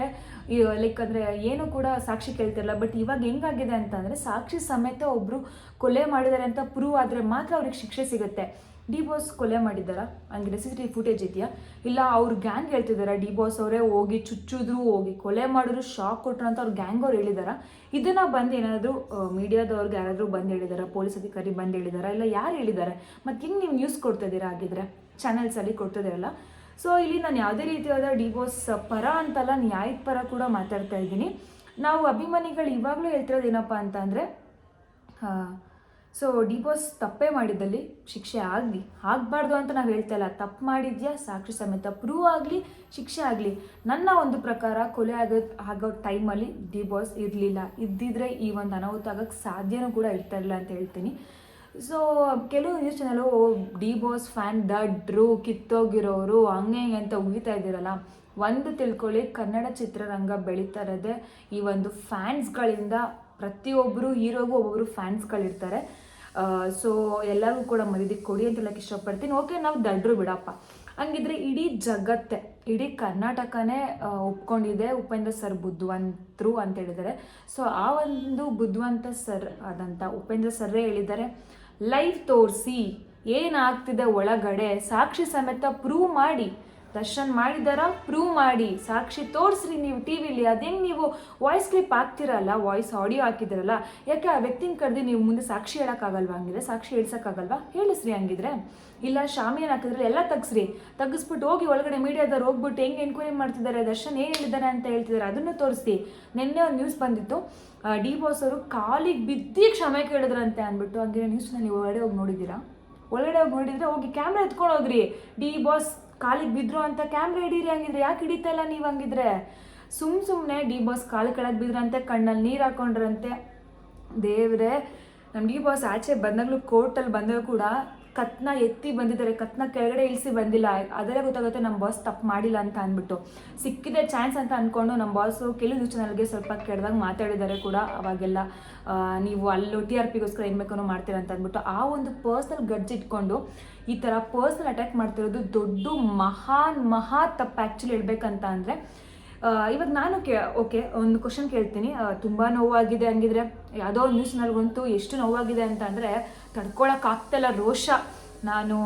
ಲೈಕ್ ಅಂದರೆ ಏನು ಕೂಡ ಸಾಕ್ಷಿ ಕೇಳ್ತಿರಲ್ಲ ಬಟ್ ಇವಾಗ ಹೆಂಗಾಗಿದೆ ಅಂತಂದರೆ, ಸಾಕ್ಷಿ ಸಮೇತ ಒಬ್ಬರು ಕೊಲೆ ಮಾಡಿದ್ದಾರೆ ಅಂತ ಪ್ರೂವ್ ಆದರೆ ಮಾತ್ರ ಅವ್ರಿಗೆ ಶಿಕ್ಷೆ ಸಿಗುತ್ತೆ. ಡಿ ಬಾಸ್ ಕೊಲೆ ಮಾಡಿದ್ದಾರಾ? ಹಂಗೆ ಸಿ ಟಿ ಫುಟೇಜ್ ಇದೆಯಾ? ಇಲ್ಲ, ಅವ್ರ ಗ್ಯಾಂಗ್ ಹೇಳ್ತಿದಾರ ಡಿ ಬಾಸ್ ಅವರೇ ಹೋಗಿ ಚುಚ್ಚಿದ್ರು, ಹೋಗಿ ಕೊಲೆ ಮಾಡಿದ್ರು ಶಾಕ್ ಕೊಟ್ರು ಅಂತ ಅವ್ರ ಗ್ಯಾಂಗ್ ಅವ್ರು ಹೇಳಿದಾರ ಇದನ್ನ ಬಂದು ಏನಾದರೂ ಮೀಡಿಯಾದವ್ರಿಗೆ ಯಾರಾದರೂ ಬಂದು ಹೇಳಿದಾರ? ಪೊಲೀಸ್ ಅಧಿಕಾರಿ ಬಂದು ಹೇಳಿದಾರ? ಇಲ್ಲ, ಯಾರು ಹೇಳಿದ್ದಾರೆ ಮತ್ತು ಹಿಂಗೆ ನೀವು ನ್ಯೂಸ್ ಕೊಡ್ತಾ ಇದ್ದೀರಾ ಆಗಿದ್ರೆ ಚಾನೆಲ್ಸಲ್ಲಿ ಕೊಡ್ತಿದ್ದೀರಲ್ಲ ಸೊ ಇಲ್ಲಿ ನಾನು ಯಾವುದೇ ರೀತಿಯಾದ ಡಿ ಬಾಸ್ ಪರ ಅಂತಲ್ಲ, ನ್ಯಾಯದ ಪರ ಕೂಡ ಮಾತಾಡ್ತಾ ಇದ್ದೀನಿ. ನಾವು ಅಭಿಮಾನಿಗಳು ಇವಾಗಲೂ ಹೇಳ್ತಿರೋದು ಏನಪ್ಪ ಅಂತ ಅಂದರೆ ಸೊ ಡಿ ಬಾಸ್ ತಪ್ಪೇ ಮಾಡಿದ್ದಲ್ಲಿ ಶಿಕ್ಷೆ ಆಗಲಿ, ಆಗಬಾರ್ದು ಅಂತ ನಾವು ಹೇಳ್ತಾ ಇಲ್ಲ. ತಪ್ಪು ಮಾಡಿದ್ಯಾ? ಸಾಕ್ಷಿ ಸಮೇತ ಪ್ರೂವ್ ಆಗಲಿ, ಶಿಕ್ಷೆ ಆಗಲಿ. ನನ್ನ ಒಂದು ಪ್ರಕಾರ ಕೊಲೆ ಆಗೋ ಆಗೋ ಟೈಮಲ್ಲಿ ಡಿ ಬಾಸ್ ಇರಲಿಲ್ಲ. ಇದ್ದಿದ್ರೆ ಈ ಒಂದು ಅನಾಹುತ ಆಗೋಕ್ಕೆ ಸಾಧ್ಯನೂ ಕೂಡ ಇರ್ತಾ ಇಲ್ಲ ಅಂತ ಹೇಳ್ತೀನಿ. ಸೊ ಕೆಲವು ನ್ಯೂಸ್ ಚಾನಲು ಬಾಸ್ ಫ್ಯಾನ್ ದಡ್ರು ಕಿತ್ತೋಗಿರೋರು ಹಂಗೆ ಹಿಂಗೆ ಅಂತ ಉಗಿತಾ ಇದ್ದೀರಲ್ಲ. ಒಂದು ತಿಳ್ಕೊಳ್ಳಿ, ಕನ್ನಡ ಚಿತ್ರರಂಗ ಬೆಳೀತಾ ಇರೋದೇ ಈ ಒಂದು ಫ್ಯಾನ್ಸ್ಗಳಿಂದ ಪ್ರತಿಯೊಬ್ಬರು ಹೀರೋಗೂ ಒಬ್ಬೊಬ್ಬರು ಫ್ಯಾನ್ಸ್ಗಳಿರ್ತಾರೆ ಸೊ ಎಲ್ಲರಿಗೂ ಕೂಡ ಮರಿದಿ ಕೊಡಿ ಅಂತ ಹೇಳಕ್ಕೆ ಇಷ್ಟಪಡ್ತೀನಿ? ಓಕೆ ನಾವು ದಡ್ರು ಬಿಡಪ್ಪ. ಹಂಗಿದ್ರೆ ಇಡೀ ಜಗತ್ತೆ, ಇಡೀ ಕರ್ನಾಟಕನೇ ಒಪ್ಕೊಂಡಿದೆ ಉಪೇಂದ್ರ ಸರ್ ಬುದ್ಧಿವಂತರು ಅಂತ ಹೇಳಿದ್ದಾರೆ. ಸೊ ಆ ಒಂದು ಬುದ್ಧಿವಂತ ಸರ್ ಆದಂಥ ಉಪೇಂದ್ರ ಸರ್ರೇ ಹೇಳಿದ್ದಾರೆ ಲೈವ್ ತೋರಿಸಿ, ಏನಾಗ್ತಿದೆ ಒಳಗಡೆ, ಸಾಕ್ಷಿ ಸಮೇತ ಪ್ರೂವ್ ಮಾಡಿ ದರ್ಶನ್ ಮಾಡಿದಾರ? ಪ್ರೂವ್ ಮಾಡಿ. ಸಾಕ್ಷಿ ತೋರಿಸ್ರಿ ನೀವು ಟಿ ವಿಲಿ. ಅದೇನು ನೀವು ವಾಯ್ಸ್ ಕ್ಲಿಪ್ ಹಾಕ್ತಿರಲ್ಲ ವಾಯ್ಸ್ ಆಡಿಯೋ ಹಾಕಿದಿರಲ್ಲ, ಯಾಕೆ ಆ ವ್ಯಕ್ತಿನ ಕರೆದು ನೀವು ಮುಂದೆ ಸಾಕ್ಷಿ ಹೇಳೋಕ್ಕಾಗಲ್ವಾ ಹಂಗಿದ್ರೆ? ಸಾಕ್ಷಿ ಹೇಳ್ಸೋಕ್ಕಾಗಲ್ವಾ? ಹೇಳಿಸ್ರಿ ಹಂಗಿದ್ರೆ. ಇಲ್ಲ, ಶಾಮಿಯಾನ ಹಾಕಿದ್ರೆ ಎಲ್ಲ ತೆಗ್ಸ್ರಿ. ತೆಗಿಸ್ಬಿಟ್ಟು ಹೋಗಿ ಒಳಗಡೆ ಮೀಡಿಯಾದವ್ರು ಹೋಗ್ಬಿಟ್ಟು ಹೆಂಗೆ ಎನ್ಕ್ವೈರಿ ಮಾಡ್ತಿದ್ದಾರೆ ದರ್ಶನ್ ಏನು ಹೇಳಿದ್ದಾರೆ ಅಂತ ಹೇಳ್ತಿದ್ದಾರೆ ಅದನ್ನು ತೋರಿಸಿ ನಿನ್ನೆ ಒಂದು ನ್ಯೂಸ್ ಬಂದಿತ್ತು. ಡಿ ಬಾಸ್ ಅವರು ಕಾಲಿಗೆ ಬಿದ್ದಿ ಕ್ಷಮೆ ಕೇಳಿದ್ರಂತೆ ಅಂದ್ಬಿಟ್ಟು ಹಂಗಿರೋ ನ್ಯೂಸ್ನ ನೀವು ಒಳಗಡೆ ಹೋಗಿ ನೋಡಿದ್ದೀರಾ? ಒಳಗಡೆ ಹೋಗಿ ನೋಡಿದರೆ ಹೋಗಿ ಕ್ಯಾಮ್ರಾ ಎತ್ಕೊಂಡು ಹೋಗ್ರಿ. ಡಿ ಬಾಸ್ ಕಾಲಿಗೆ ಬಿದ್ರು ಅಂತ ಕ್ಯಾಮ್ರಾ ಹಿಡೀರಿ ಹಂಗಿದ್ರೆ, ಯಾಕೆ ಹಿಡಿತಾ ಇಲ್ಲ ನೀವು ಹಂಗಿದ್ರೆ? ಸುಮ್ ಸುಮ್ಮನೆ ಡಿ ಬಾಸ್ ಕಾಲು ಕೆಳಗೆ ಬಿದ್ರಂತೆ ಕಣ್ಣಲ್ಲಿ ನೀರು ಹಾಕೊಂಡ್ರಂತೆ. ದೇವ್ರೆ ನಮ್ಮ ಡಿ ಬಾಸ್ ಆಚೆ ಬಂದಾಗಲೂ ಕೋರ್ಟಲ್ಲಿ ಬಂದಾಗ ಕೂಡ ಕತ್ನ ಎತ್ತಿ ಬಂದಿದ್ದಾರೆ, ಕತ್ನ ಕೆಳಗಡೆ ಇಳಿಸಿ ಬಂದಿಲ್ಲ. ಅದರೇ ಗೊತ್ತಾಗುತ್ತೆ ನಮ್ಮ ಬಾಸ್ ತಪ್ಪು ಮಾಡಿಲ್ಲ ಅಂತ ಅಂದ್ಬಿಟ್ಟು. ಸಿಕ್ಕಿದೆ ಚಾನ್ಸ್ ಅಂತ ಅಂದ್ಕೊಂಡು ನಮ್ಮ ಬಾಸು ಕೆಲವು ನ್ಯೂಸ್ ಚಾನಲ್ಗೆ ಸ್ವಲ್ಪ ಕೆಡ್ದಾಗ ಮಾತಾಡಿದ್ದಾರೆ ಕೂಡ ಅವಾಗೆಲ್ಲ. ನೀವು ಅಲ್ಲೂ ಟಿ ಆರ್ ಪಿಗೋಸ್ಕರ ಏನು ಬೇಕೋ ಮಾಡ್ತೀರ ಅಂತ ಅಂದ್ಬಿಟ್ಟು ಆ ಒಂದು ಪರ್ಸ್ನಲ್ ಗಡ್ಜ್ ಇಟ್ಕೊಂಡು ಈ ಥರ ಪರ್ಸ್ನಲ್ ಅಟ್ಯಾಕ್ ಮಾಡ್ತಿರೋದು ದೊಡ್ಡ ಮಹಾನ್ ಮಹಾ ತಪ್ಪು ಆ್ಯಕ್ಚುಲಿ ಹೇಳ್ಬೇಕಂತ ಅಂದರೆ ಇವಾಗ ನಾನು ಕೇ ಓಕೆ ಒಂದು ಕ್ವಶನ್ ಕೇಳ್ತೀನಿ. ತುಂಬ ನೋವಾಗಿದೆ ಹಂಗಿದ್ರೆ. ಯಾವುದೋ ನ್ಯೂಸ್ನಲ್ಗಂತೂ ಎಷ್ಟು ನೋವಾಗಿದೆ ಅಂತ ಅಂದರೆ ತಡ್ಕೊಳಕ್ಕಾಗ್ತಲ್ಲ, ರೋಷ. ನಾನು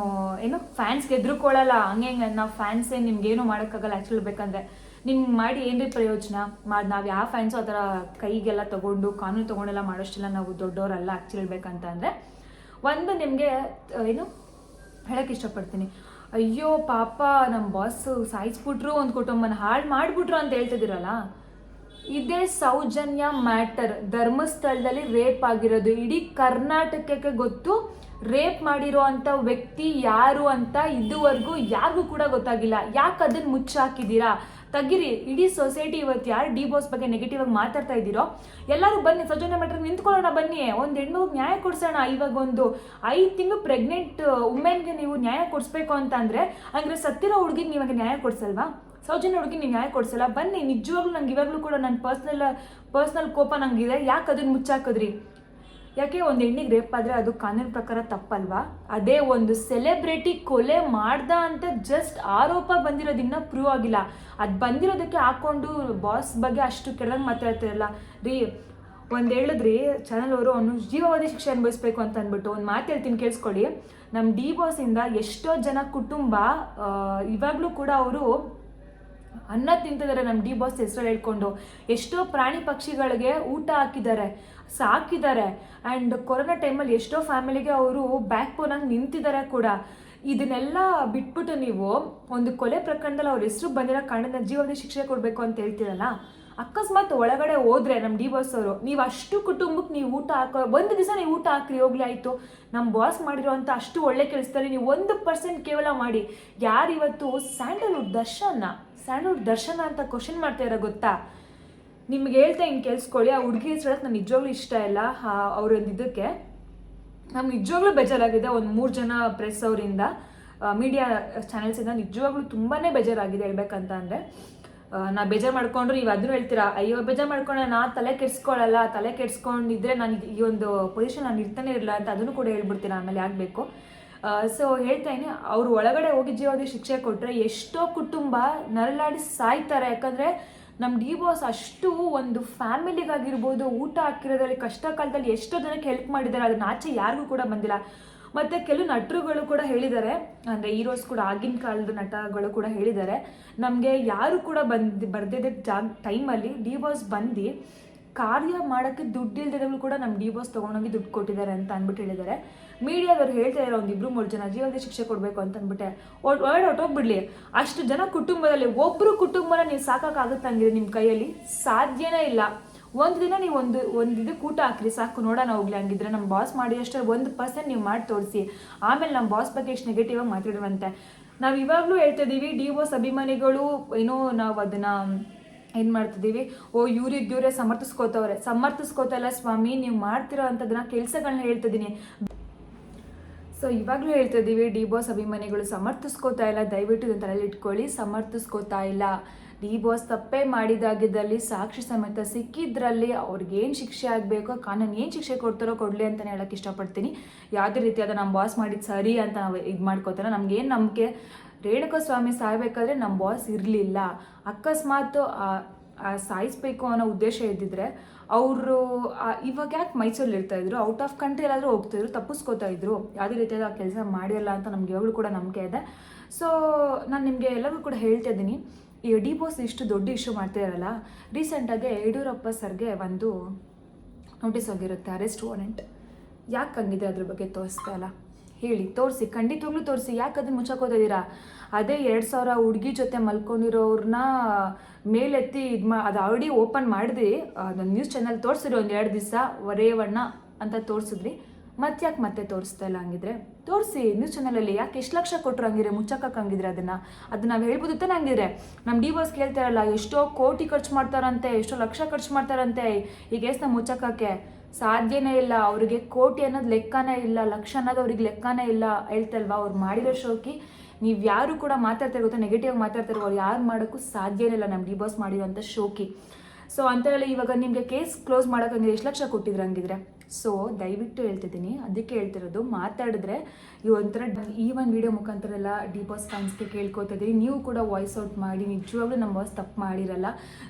ಏನು ಫ್ಯಾನ್ಸ್ ಗೆದ್ರುಕೊಳ್ಳಲ್ಲ, ಹಂಗೆ ಹಿಂಗೆ ನಾವು ಫ್ಯಾನ್ಸೇ ನಿಮ್ಗೇನು ಮಾಡೋಕ್ಕಾಗಲ್ಲ ಆ್ಯಕ್ಚುಲಿ ಬೇಕಂದ್ರೆ. ನಿಮ್ಗೆ ಮಾಡಿ ಏನ್ರಿ ಪ್ರಯೋಜನ? ಮಾಡಿ, ನಾವು ಯಾವ ಫ್ಯಾನ್ಸು ಆ ಕೈಗೆಲ್ಲ ತೊಗೊಂಡು, ಕಾನೂನು ತೊಗೊಂಡೆಲ್ಲ ಮಾಡೋಷ್ಟಿಲ್ಲ, ನಾವು ದೊಡ್ಡವರಲ್ಲ ಆ್ಯಕ್ಚುಲಿ ಅಂದ್ರೆ ಒಂದು ನಿಮಗೆ ಏನು ಹೇಳಕ್ಕೆ ಇಷ್ಟಪಡ್ತೀನಿ. ಅಯ್ಯೋ ಪಾಪ ನಮ್ಮ ಬಾಸ್ ಸಾಯಿಸ್ಬಿಟ್ರು ಒಂದು ಕುಟುಂಬನ ಹಾಳು ಮಾಡಿಬಿಟ್ರು ಅಂತ ಹೇಳ್ತಿದ್ದೀರಲ್ಲ? ಇದೇ ಸೌಜನ್ಯ ಮ್ಯಾಟರ್. ಧರ್ಮಸ್ಥಳದಲ್ಲಿ ರೇಪ್ ಆಗಿರೋದು. ಇಡೀ ಕರ್ನಾಟಕಕ್ಕೆ ಗೊತ್ತು, ರೇಪ್ ಮಾಡಿರೋ ಅಂಥ ವ್ಯಕ್ತಿ ಯಾರು ಅಂತ ಇದುವರೆಗೂ ಯಾರಿಗೂ ಕೂಡ ಗೊತ್ತಾಗಿಲ್ಲ. ಯಾಕೆ ಅದನ್ನ ಮುಚ್ಚಾಕಿದ್ದೀರಾ ತಗಿರಿ, ಇಡೀ ಸೊಸೈಟಿ ಇವತ್ತು ಯಾರು ಡಿ ಬಾಸ್ ಬಗ್ಗೆ ನೆಗೆಟಿವ್ ಆಗಿ ಮಾತಾಡ್ತಾ ಇದ್ದೀರೋ? ಎಲ್ಲರೂ ಬನ್ನಿ, ಸೌಜನ್ಯ ಮ್ಯಾಟರ್ ನಿಂತ್ಕೊಳ್ಳೋಣ ಬನ್ನಿ. ಒಂದು ಹೆಣ್ಣು ನ್ಯಾಯ ಕೊಡ್ಸೋಣ ಇವಾಗ ಒಂದು ಐದು ತಿಂಗಳು ಪ್ರೆಗ್ನೆಂಟ್ ವುಮೆನ್ಗೆ ನೀವು ನ್ಯಾಯ ಕೊಡಿಸ್ಬೇಕು ಅಂತ ಅಂದರೆ ಅಂದರೆ ಸತ್ತಿರೋ ಹುಡುಗಿಗೆ ನೀವಾಗ ನ್ಯಾಯ ಕೊಡ್ಸಲ್ವಾ? ಸೌಜನ್ಯ ಹುಡುಗಿ ನೀವು ನ್ಯಾಯ ಕೊಡ್ಸಲ್ಲ. ಬನ್ನಿ, ನಿಜವಾಗ್ಲೂ ನಂಗೆ ಇವಾಗಲೂ ಕೂಡ ನನ್ನ ಪರ್ಸ್ನಲ್ ಪರ್ಸ್ನಲ್ ಕೋಪ ನಂಗಿದೆ. ಯಾಕೆ ಅದನ್ನ ಮುಚ್ಚಾಕಿದ್ರಿ? ಯಾಕೆ ಒಂದು ಹೆಣ್ಣಿಗೆ ರೇಪ್ ಆದರೆ ಅದು ಕಾನೂನು ಪ್ರಕಾರ ತಪ್ಪಲ್ವಾ? ಅದೇ ಒಂದು ಸೆಲೆಬ್ರಿಟಿ ಕೊಲೆ ಮಾಡ್ದ ಅಂತ ಜಸ್ಟ್ ಆರೋಪ ಬಂದಿರೋದಿನ್ನ ಪ್ರೂವ್ ಆಗಿಲ್ಲ. ಅದು ಬಂದಿರೋದಕ್ಕೆ ಹಾಕೊಂಡು ಬಾಸ್ ಬಗ್ಗೆ ಅಷ್ಟು ಕೆಳಗೆ ಮಾತಾಡ್ತಿರಲ್ಲ. ರೀ, ಒಂದು ಹೇಳಿದ್ರಿ ಚಾನಲ್ ಅವರು ಅವನು ಜೀವಾವಧಿ ಶಿಕ್ಷೆ ಅನುಭವಿಸ್ಬೇಕು ಅಂತ ಅಂದ್ಬಿಟ್ಟು ಒಂದು ಮಾತು ಹೇಳ್ತೀನಿ, ಕೇಳಿಸ್ಕೊಳ್ಳಿ. ನಮ್ಮ ಡಿ ಬಾಸಿಂದ ಎಷ್ಟೋ ಜನ ಕುಟುಂಬ ಇವಾಗಲೂ ಕೂಡ ಅವರು ಅನ್ನ ತಿಂತಿದ್ದಾರೆ ನಮ್ಮ ಡಿ ಬಾಸ್ ಹೆಸರು ಹೇಳ್ಕೊಂಡು. ಎಷ್ಟೋ ಪ್ರಾಣಿ ಪಕ್ಷಿಗಳಿಗೆ ಊಟ ಹಾಕಿದ್ದಾರೆ ಸಾಕಿದ್ದಾರೆ ಆ್ಯಂಡ್ ಕೊರೋನಾ ಟೈಮಲ್ಲಿ ಎಷ್ಟೋ ಫ್ಯಾಮಿಲಿಗೆ ಅವರು ಬ್ಯಾಕ್ ಬೋನಾಗಿ ನಿಂತಿದ್ದಾರೆ ಕೂಡ. ಇದನ್ನೆಲ್ಲ ಬಿಟ್ಬಿಟ್ಟು ನೀವು ಒಂದು ಕೊಲೆ ಪ್ರಕರಣದಲ್ಲಿ ಅವ್ರ ಹೆಸರು ಬಂದಿರೋ ಕಾರಣದ ಜೀವನದ ಶಿಕ್ಷೆ ಕೊಡಬೇಕು ಅಂತ ಹೇಳ್ತೀರಲ್ಲ? ಅಕಸ್ಮಾತ್ ಒಳಗಡೆ ಹೋದ್ರೆ ನಮ್ಮ ಡಿ ಬಾಸ್ ಅವರು, ನೀವು ಅಷ್ಟು ಕುಟುಂಬಕ್ಕೆ ನೀವು ಊಟ ಹಾಕೋ, ಒಂದು ದಿವಸ ನೀವು ಊಟ ಹಾಕ್ರಿ, ಹೋಗ್ಲಿ, ಆಯಿತು. ನಮ್ಮ ಬಾಸ್ ಮಾಡಿರೋಂಥ ಅಷ್ಟು ಒಳ್ಳೆ ಕೆಲಸದಲ್ಲಿ ನೀವು ಒಂದು ಪರ್ಸೆಂಟ್ ಕೇವಲ ಮಾಡಿ. ಯಾರಿವತ್ತು ಸ್ಯಾಂಡಲ್ವುಡ್ ದರ್ಶನ ಸ್ಯಾಂಡಲ್ವುಡ್ ದರ್ಶನ ಅಂತ ಕ್ವಶನ್ ಮಾಡ್ತಾ ಇರೋ ಗೊತ್ತಾ? ನಿಮ್ಗೆ ಹೇಳ್ತಾ ಹಿಂಗೆ ಕೇಳಿಸ್ಕೊಳ್ಳಿ, ಆ ಹುಡುಗಿ ಹೆಸರು ನನ್ನ ನಿಜವಾಗ್ಲೂ ಇಷ್ಟ ಇಲ್ಲ ಅವ್ರೊಂದು ಇದಕ್ಕೆ ನಮ್ಗೆ ನಿಜವಾಗ್ಲೂ ಬೇಜಾರಾಗಿದೆ, ಒಂದು ಮೂರು ಜನ ಪ್ರೆಸ್ ಅವರಿಂದ ಮೀಡಿಯಾ ಚಾನೆಲ್ಸಿಂದ ನಿಜವಾಗ್ಲೂ ತುಂಬಾ ಬೇಜಾರಾಗಿದೆ ಹೇಳ್ಬೇಕಂತ ಅಂದರೆ. ನಾ ಬೇಜಾರು ಮಾಡ್ಕೊಂಡ್ರು, ನೀವು ಅದನ್ನು ಹೇಳ್ತೀರಾ? ಅಯ್ಯೋ, ಬೇಜಾರು ಮಾಡ್ಕೊಂಡ್ರೆ ನಾ ತಲೆ ಕೆಡ್ಸ್ಕೊಳ್ಳಲ್ಲ ತಲೆ ಕೆಡ್ಸ್ಕೊಂಡಿದ್ರೆ ನಾನು ಈ ಒಂದು ಪೊಸಿಷನ್ ನಾನು ಇರ್ತಾನೆ ಇರಲ್ಲ ಅಂತ ಅದನ್ನು ಕೂಡ ಹೇಳ್ಬಿಡ್ತೀನಿ ಆಮೇಲೆ ಆಗಬೇಕು. ಸೊ ಹೇಳ್ತಾ ಇದ್ದೀನಿ ಅವ್ರು ಒಳಗಡೆ ಹೋಗಿ ಜೀವಾಗಿ ಶಿಕ್ಷೆ ಕೊಟ್ಟರೆ ಎಷ್ಟೋ ಕುಟುಂಬ ನರಳಾಡಿ ಸಾಯ್ತಾರೆ. ಯಾಕಂದರೆ ನಮ್ಮ ಡಿ ಬಾಸ್ ಅಷ್ಟು ಒಂದು ಫ್ಯಾಮಿಲಿಗಾಗಿರ್ಬೋದು, ಊಟ ಹಾಕಿರೋದ್ರಲ್ಲಿ, ಕಷ್ಟ ಕಾಲದಲ್ಲಿ ಎಷ್ಟೋ ಜನಕ್ಕೆ ಹೆಲ್ಪ್ ಮಾಡಿದ್ದಾರೆ. ಅದನ್ನ ಆಚೆ ಯಾರಿಗೂ ಕೂಡ ಬಂದಿಲ್ಲ. ಮತ್ತು ಕೆಲವು ನಟರುಗಳು ಕೂಡ ಹೇಳಿದ್ದಾರೆ. ಅಂದರೆ ಹೀರೋಸ್ ಕೂಡ ಆಗಿನ ಕಾಲದ ನಟಗಳು ಕೂಡ ಹೇಳಿದ್ದಾರೆ. ನಮಗೆ ಯಾರು ಕೂಡ ಬಂದು, ಬರ್ದಿದ್ದ ಜಾಗ ಟೈಮಲ್ಲಿ ಡಿ ಬಾಸ್ ಬಂದು ಕಾರ್ಯ ಮಾಡೋಕ್ಕೆ ದುಡ್ಡು ಕೂಡ ನಮ್ಮ ಡಿ ಬಾಸ್ ತೊಗೊಂಡೋಗಿ ದುಡ್ಡು ಕೊಟ್ಟಿದ್ದಾರೆ ಅಂತ ಅಂದ್ಬಿಟ್ಟು ಹೇಳಿದ್ದಾರೆ. ಮೀಡಿಯಾದವ್ರು ಹೇಳ್ತಾ ಇರೋ ಒಂದು ಇಬ್ರು ಮೂರು ಜನ ಜೀವನದ ಶಿಕ್ಷೆ ಕೊಡಬೇಕು ಅಂತ ಅಂದ್ಬಿಟ್ಟೆ. ವರ್ಡ್ ಹೊಟ್ಟೋಗ್ಬಿಡ್ಲಿ ಅಷ್ಟು ಜನ ಕುಟುಂಬದಲ್ಲಿ ಒಬ್ಬರು ಕುಟುಂಬನ ನೀವು ಸಾಕಾಗುತ್ತಂಗಿದೆ ನಿಮ್ಮ ಕೈಯಲ್ಲಿ ಸಾಧ್ಯನೇ ಇಲ್ಲ. ಒಂದು ದಿನ ನೀವು ಒಂದು ಒಂದು ಇದಕ್ಕೆ ಊಟ ಹಾಕ್ರಿ, ಸಾಕು, ನೋಡೋಣ ಹೋಗ್ಲಿ ಹಂಗಿದ್ರೆ ನಮ್ಮ ಬಾಸ್ ಮಾಡಿ ಅಷ್ಟೇ ಒಂದು ಪರ್ಸೆಂಟ್ ನೀವು ಮಾಡಿ ತೋರಿಸಿ. ಆಮೇಲೆ ನಮ್ಮ ಬಾಸ್ ಬಗ್ಗೆ ಎಷ್ಟು ನೆಗೆಟಿವ್ ಆಗಿ ಮಾತಾಡುವಂತೆ. ನಾವು ಇವಾಗಲೂ ಹೇಳ್ತಾ ಇದ್ದೀವಿ ಡಿ ಓಸ್ ಅಭಿಮಾನಿಗಳು ಏನೋ ನಾವು ಅದನ್ನು ಏನು ಮಾಡ್ತಿದ್ದೀವಿ ಓ ಇವ್ರಿಗೆ ಇವರೇ ಸಮರ್ಥಿಸ್ಕೋತವ್ರೆ. ಸಮರ್ಥಿಸ್ಕೋತಲ್ಲ ಸ್ವಾಮಿ, ನೀವು ಮಾಡ್ತಿರೋ ಅಂಥದ್ದನ್ನ ಕೆಲಸಗಳನ್ನ ಹೇಳ್ತಿದ್ದೀನಿ ಸೊ ಇವಾಗಲೂ ಹೇಳ್ತಾ ಇದ್ದೀವಿ ಡಿ ಬಾಸ್ ಅಭಿಮಾನಿಗಳು ಸಮರ್ಥಿಸ್ಕೋತಾ ಇಲ್ಲ. ದಯವಿಟ್ಟು ಇದನ್ನ ತಲೆಯಲ್ಲಿ ಇಟ್ಕೊಳ್ಳಿ, ಸಮರ್ಥಿಸ್ಕೋತಾ ಇಲ್ಲ. ಡಿ ಬಾಸ್ ತಪ್ಪೇ ಮಾಡಿದಾಗಿದ್ದಲ್ಲಿ, ಸಾಕ್ಷಿ ಸಮೇತ ಸಿಕ್ಕಿದ್ರಲ್ಲಿ ಅವ್ರಿಗೇನು ಶಿಕ್ಷೆ ಆಗಬೇಕು, ಕಾನೂನು ಏನು ಶಿಕ್ಷೆ ಕೊಡ್ತಾರೋ ಕೊಡಲಿ ಅಂತಲೇ ಹೇಳಕ್ಕೆ ಇಷ್ಟಪಡ್ತೀನಿ. ಯಾವುದೇ ರೀತಿಯಾದ ನಮ್ಮ ಬಾಸ್ ಮಾಡಿದ್ದು ಸರಿ ಅಂತ ನಾವು ಇದು ಮಾಡ್ಕೋತಾರೆ ನಮ್ಗೇನು ನಂಬಿಕೆ ರೇಣುಕಾ ಸ್ವಾಮಿ ಸಾಯ್ಬೇಕಾದ್ರೆ ನಮ್ಮ ಬಾಸ್ ಇರಲಿಲ್ಲ. ಅಕಸ್ಮಾತ್ ಸಾಯಿಸ್ಬೇಕು ಅನ್ನೋ ಉದ್ದೇಶ ಇದ್ದಿದ್ರೆ ಅವರು ಇವಾಗ ಯಾಕೆ ಮೈಸೂರಲ್ಲಿ ಇರ್ತಾ ಇದ್ರು? ಔಟ್ ಆಫ್ ಕಂಟ್ರಿ ಎಲ್ಲಾದರೂ ಹೋಗ್ತಿದ್ರು ತಪ್ಪಿಸ್ಕೋತಾ ಇದ್ರು. ಯಾವುದೇ ರೀತಿಯಾದ ಕೆಲಸ ಮಾಡಿರಲ್ಲ ಅಂತ ನಮ್ಗೆ ಯಾವಾಗಲೂ ಕೂಡ ನಂಬಿಕೆ ಇದೆ. ಸೊ ನಾನು ನಿಮಗೆ ಎಲ್ಲರಿಗೂ ಕೂಡ ಹೇಳ್ತಾ ಇದ್ದೀನಿ. ಈ ಡಿ ಬಾಸ್ ಇಷ್ಟು ದೊಡ್ಡ ಇಶ್ಯೂ ಮಾಡ್ತಿದಾರಲ್ಲ ರೀಸೆಂಟಾಗಿ ಯಡಿಯೂರಪ್ಪ ಸರ್ಗೆ ಒಂದು ನೋಟಿಸ್ ಆಗಿರುತ್ತೆ ಅರೆಸ್ಟ್ ವಾರೆಂಟ್ ಯಾಕೆ ಹಂಗಿದೆ ಅದ್ರ ಬಗ್ಗೆ ತೋರಿಸ್ತಾ ಇಲ್ಲ? ಹೇಳಿ, ತೋರಿಸಿ, ಖಂಡಿತವಾಗ್ಲೂ ತೋರಿಸಿ, ಯಾಕೆ ಅದನ್ನ ಮುಚ್ಚಾಕೋದಿದ್ದೀರಾ ಅದೇ ಎರಡು ಸಾವಿರ ಹುಡುಗಿ ಜೊತೆ ಮಲ್ಕೊಂಡಿರೋರ್ನ ಮೇಲೆತ್ತಿ ಇದು ಮಾ, ಅದು ಆಲ್ರೆಡಿ ಓಪನ್ ಮಾಡಿದ್ರಿ ಅದೊಂದು ನ್ಯೂಸ್ ಚಾನಲ್ ತೋರಿಸಿರಿ ಒಂದು ಎರಡು ದಿವಸ, ವರೇವಣ್ಣ ಅಂತ ತೋರಿಸಿದ್ರಿ. ಮತ್ತೆ ಯಾಕೆ ಮತ್ತೆ ತೋರಿಸ್ತಾ ಇಲ್ಲ ಹಂಗಿದ್ರೆ? ತೋರಿಸಿ ನ್ಯೂಸ್ ಚಾನಲಲ್ಲಿ ಯಾಕೆ ಎಷ್ಟು ಲಕ್ಷ ಕೊಟ್ಟರು ಹಂಗಿದ್ರೆ ಮುಚ್ಚಾಕಕ್ಕೆ ಹಂಗಿದ್ರೆ ಅದನ್ನು? ಅದು ನಾವು ಹೇಳ್ಬೋದು ತಾನೆ ಹಂಗಿದ್ರೆ. ನಮ್ಮ ಡಿ ಬಾಸ್ ಕೇಳ್ತಾರಲ್ಲ ಎಷ್ಟೋ ಕೋಟಿ ಖರ್ಚು ಮಾಡ್ತಾರಂತೆ, ಎಷ್ಟೋ ಲಕ್ಷ ಖರ್ಚು ಮಾಡ್ತಾರಂತೆ ಈ ಕೇಸ್ನ ಮುಚ್ಚಕ್ಕೆ ಸಾಧ್ಯನೇ ಇಲ್ಲ. ಅವರಿಗೆ ಕೋಟಿ ಅನ್ನೋದು ಲೆಕ್ಕನೇ ಇಲ್ಲ, ಲಕ್ಷ ಅನ್ನೋದು ಅವ್ರಿಗೆ ಲೆಕ್ಕನೇ ಇಲ್ಲ ಹೇಳ್ತಲ್ವಾ? ಅವ್ರು ಮಾಡಿರೋ ಶೋಕಿ ನೀವು ಯಾರು ಕೂಡ ಮಾತಾಡ್ತಾ ಗೊತ್ತಾ ನೆಗೆಟಿವ್ ಮಾತಾಡ್ತಾರೆ ಅವ್ರು ಯಾರು ಮಾಡೋಕ್ಕೂ ಸಾಧ್ಯನೇ ಇಲ್ಲ ನಮ್ಮ ಡಿ ಬಾಸ್ ಮಾಡಿರೋಂಥ ಶೋಕಿ. ಸೊ ಹೇಳಿ ಇವಾಗ ನಿಮಗೆ ಕೇಸ್ ಕ್ಲೋಸ್ ಮಾಡೋಕ್ಕಂಗೆ ಎಷ್ಟು ಲಕ್ಷ ಕೊಟ್ಟಿದ್ರು ಹಂಗಿದ್ರೆ ಸೊ ದಯವಿಟ್ಟು ಹೇಳ್ತಿದ್ದೀನಿ. ಅದಕ್ಕೆ ಹೇಳ್ತಿರೋದು ಮಾತಾಡಿದ್ರೆ ಈ ಒಂಥರ ಈ ಒಂದು ವಿಡಿಯೋ ಮುಖಾಂತರ ಎಲ್ಲ ಡಿ ಬಾಸ್ ಫ್ಯಾನ್ಸ್ಗೆ ಕೇಳ್ಕೊತಾ ನೀವು ಕೂಡ ವಾಯ್ಸ್ ಔಟ್ ಮಾಡಿ, ನಿಜವಾಗ್ಲೂ ನಮ್ಮ ವಾಯ್ಸ್ ತಪ್ಪು ಮಾಡಿರಲ್ಲ.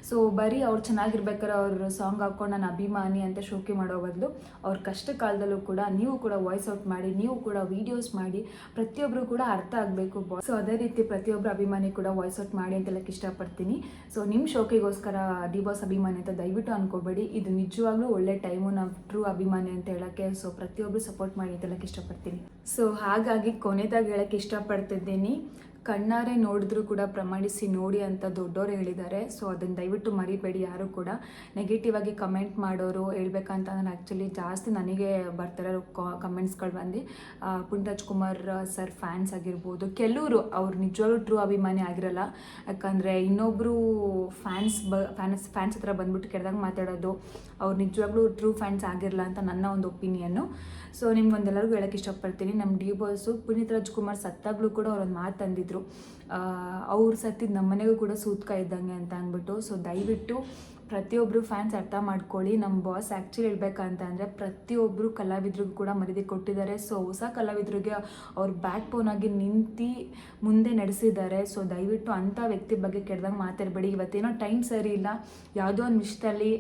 ಸೊ ಬರೀ ಅವ್ರು ಚೆನ್ನಾಗಿರ್ಬೇಕಾದ್ರೆ ಅವ್ರ ಸಾಂಗ್ ಹಾಕ್ಕೊಂಡು ನಾನು ಅಭಿಮಾನಿ ಅಂತ ಶೋಕಿ ಮಾಡೋ ಬದಲು ಅವ್ರ ಕಷ್ಟ ಕಾಲದಲ್ಲೂ ಕೂಡ ನೀವು ಕೂಡ ವಾಯ್ಸ್ ಔಟ್ ಮಾಡಿ, ನೀವು ಕೂಡ ವೀಡಿಯೋಸ್ ಮಾಡಿ ಪ್ರತಿಯೊಬ್ಬರು ಕೂಡ ಅರ್ಥ ಆಗಬೇಕು ಸೊ ಅದೇ ರೀತಿ ಪ್ರತಿಯೊಬ್ಬರು ಅಭಿಮಾನಿ ಕೂಡ ವಾಯ್ಸ್ ಔಟ್ ಮಾಡಿ ಅಂತೆಲ್ಲ ಇಷ್ಟಪಡ್ತೀನಿ. ಸೊ ನಿಮ್ಮ ಶೋಕಿಗೋಸ್ಕರ ಡಿ ಬಾಸ್ ಅಭಿಮಾನಿ ಅಂತ ದಯವಿಟ್ಟು ಅನ್ಕೋಬೇಡಿ. ಇದು ನಿಜವಾಗ್ಲೂ ಒಳ್ಳೆ ಟೈಮು ನಾವು ಟ್ರೂ ಅಭಿಮಾನಿ ಅಂತ ಹೇಳಕ್ಕೆ ಸೊ ಪ್ರತಿಯೊಬ್ಬರು ಸಪೋರ್ಟ್ ಮಾಡಿ ಅಂತ ಹೇಳಕ್ಕೆ ಇಷ್ಟಪಡ್ತೀನಿ. ಸೊ ಹಾಗಾಗಿ ಕೊನೆದಾಗಿ ಹೇಳಕ್ಕೆ ಇಷ್ಟಪಡ್ತಿದ್ದೀನಿ. ಕಣ್ಣಾರೆ ನೋಡಿದ್ರು ಕೂಡ ಪ್ರಮಾಣಿಸಿ ನೋಡಿ ಅಂತ ದೊಡ್ಡವರು ಹೇಳಿದ್ದಾರೆ. ಸೊ ಅದನ್ನು ದಯವಿಟ್ಟು ಮರಿಬೇಡಿ ಯಾರು ಕೂಡ. ನೆಗೆಟಿವ್ ಆಗಿ ಕಮೆಂಟ್ ಮಾಡೋರು ಹೇಳ್ಬೇಕಂತ ನಾನು ಆ್ಯಕ್ಚುಲಿ ಜಾಸ್ತಿ ನನಗೆ ಬರ್ತಿರೋ ಕಮೆಂಟ್ಸ್ಗಳು ಬಂದು ಪುಂಡರಾಜ್ ಕುಮಾರ್ ಸರ್ ಫ್ಯಾನ್ಸ್ ಆಗಿರ್ಬೋದು. ಕೆಲವರು ಅವ್ರು ನಿಜವಾಗ್ಲೂ ಟ್ರೂ ಅಭಿಮಾನಿ ಆಗಿರಲ್ಲ. ಯಾಕಂದರೆ ಇನ್ನೊಬ್ಬರು ಫ್ಯಾನ್ಸ್ ಬ ಫ್ಯಾನ್ಸ್ ಫ್ಯಾನ್ಸ್ ಹತ್ರ ಬಂದ್ಬಿಟ್ಟು ಕೆಡ್ದಾಗ ಮಾತಾಡೋದು, ಅವ್ರು ನಿಜವಾಗ್ಲೂ ಟ್ರೂ ಫ್ಯಾನ್ಸ್ ಆಗಿರಲ್ಲ ಅಂತ ನನ್ನ ಒಂದು ಒಪಿನಿಯನ್ನು ಸೊ ನಿಮ್ಗೊಂದೆಲ್ಲರಿಗೂ ಹೇಳೋಕ್ಕೆ ಇಷ್ಟಪಡ್ತೀನಿ. ನಮ್ಮ ಡಿ ಬಾಯ್ಸು ಪುನೀತ್ ರಾಜ್ಕುಮಾರ್ ಸತ್ತಾಗ್ಲೂ ಕೂಡ ಅವ್ರೊಂದು ಮಾತು ತಂದಿದ್ರು. ಅವ್ರು ಸತ್ತಿದ್ದು ನಮ್ಮ ಮನೆಗೂ ಕೂಡ ಸೂತ್ಕ ಇದ್ದಂಗೆ ಅಂತ ಅಂದ್ಬಿಟ್ಟು. ಸೊ ದಯವಿಟ್ಟು ಪ್ರತಿಯೊಬ್ಬರು ಫ್ಯಾನ್ಸ್ ಅರ್ಥ ಮಾಡ್ಕೊಳ್ಳಿ. ನಮ್ಮ ಬಾಸ್ ಆ್ಯಕ್ಚುಲಿ ಹೇಳ್ಬೇಕಂತ ಅಂದರೆ ಪ್ರತಿಯೊಬ್ಬರು ಕಲಾವಿದ್ರಿಗೂ ಕೂಡ ಮರ್ಯಾದೆ ಕೊಟ್ಟಿದ್ದಾರೆ. ಸೊ ಹೊಸ ಕಲಾವಿದ್ರಿಗೆ ಅವ್ರ ಬ್ಯಾಕ್ ಬೋನ್ ಆಗಿ ನಿಂತು ಮುಂದೆ ನಡೆಸಿದ್ದಾರೆ. ಸೊ ದಯವಿಟ್ಟು ಅಂಥ ವ್ಯಕ್ತಿ ಬಗ್ಗೆ ಕೆಡ್ದಂಗೆ ಮಾತಾಡಬೇಡಿ. ಇವತ್ತೇನೋ ಟೈಮ್ ಸರಿ ಇಲ್ಲ. ಯಾವುದೋ ಒಂದು ವಿಷಯದಲ್ಲಿ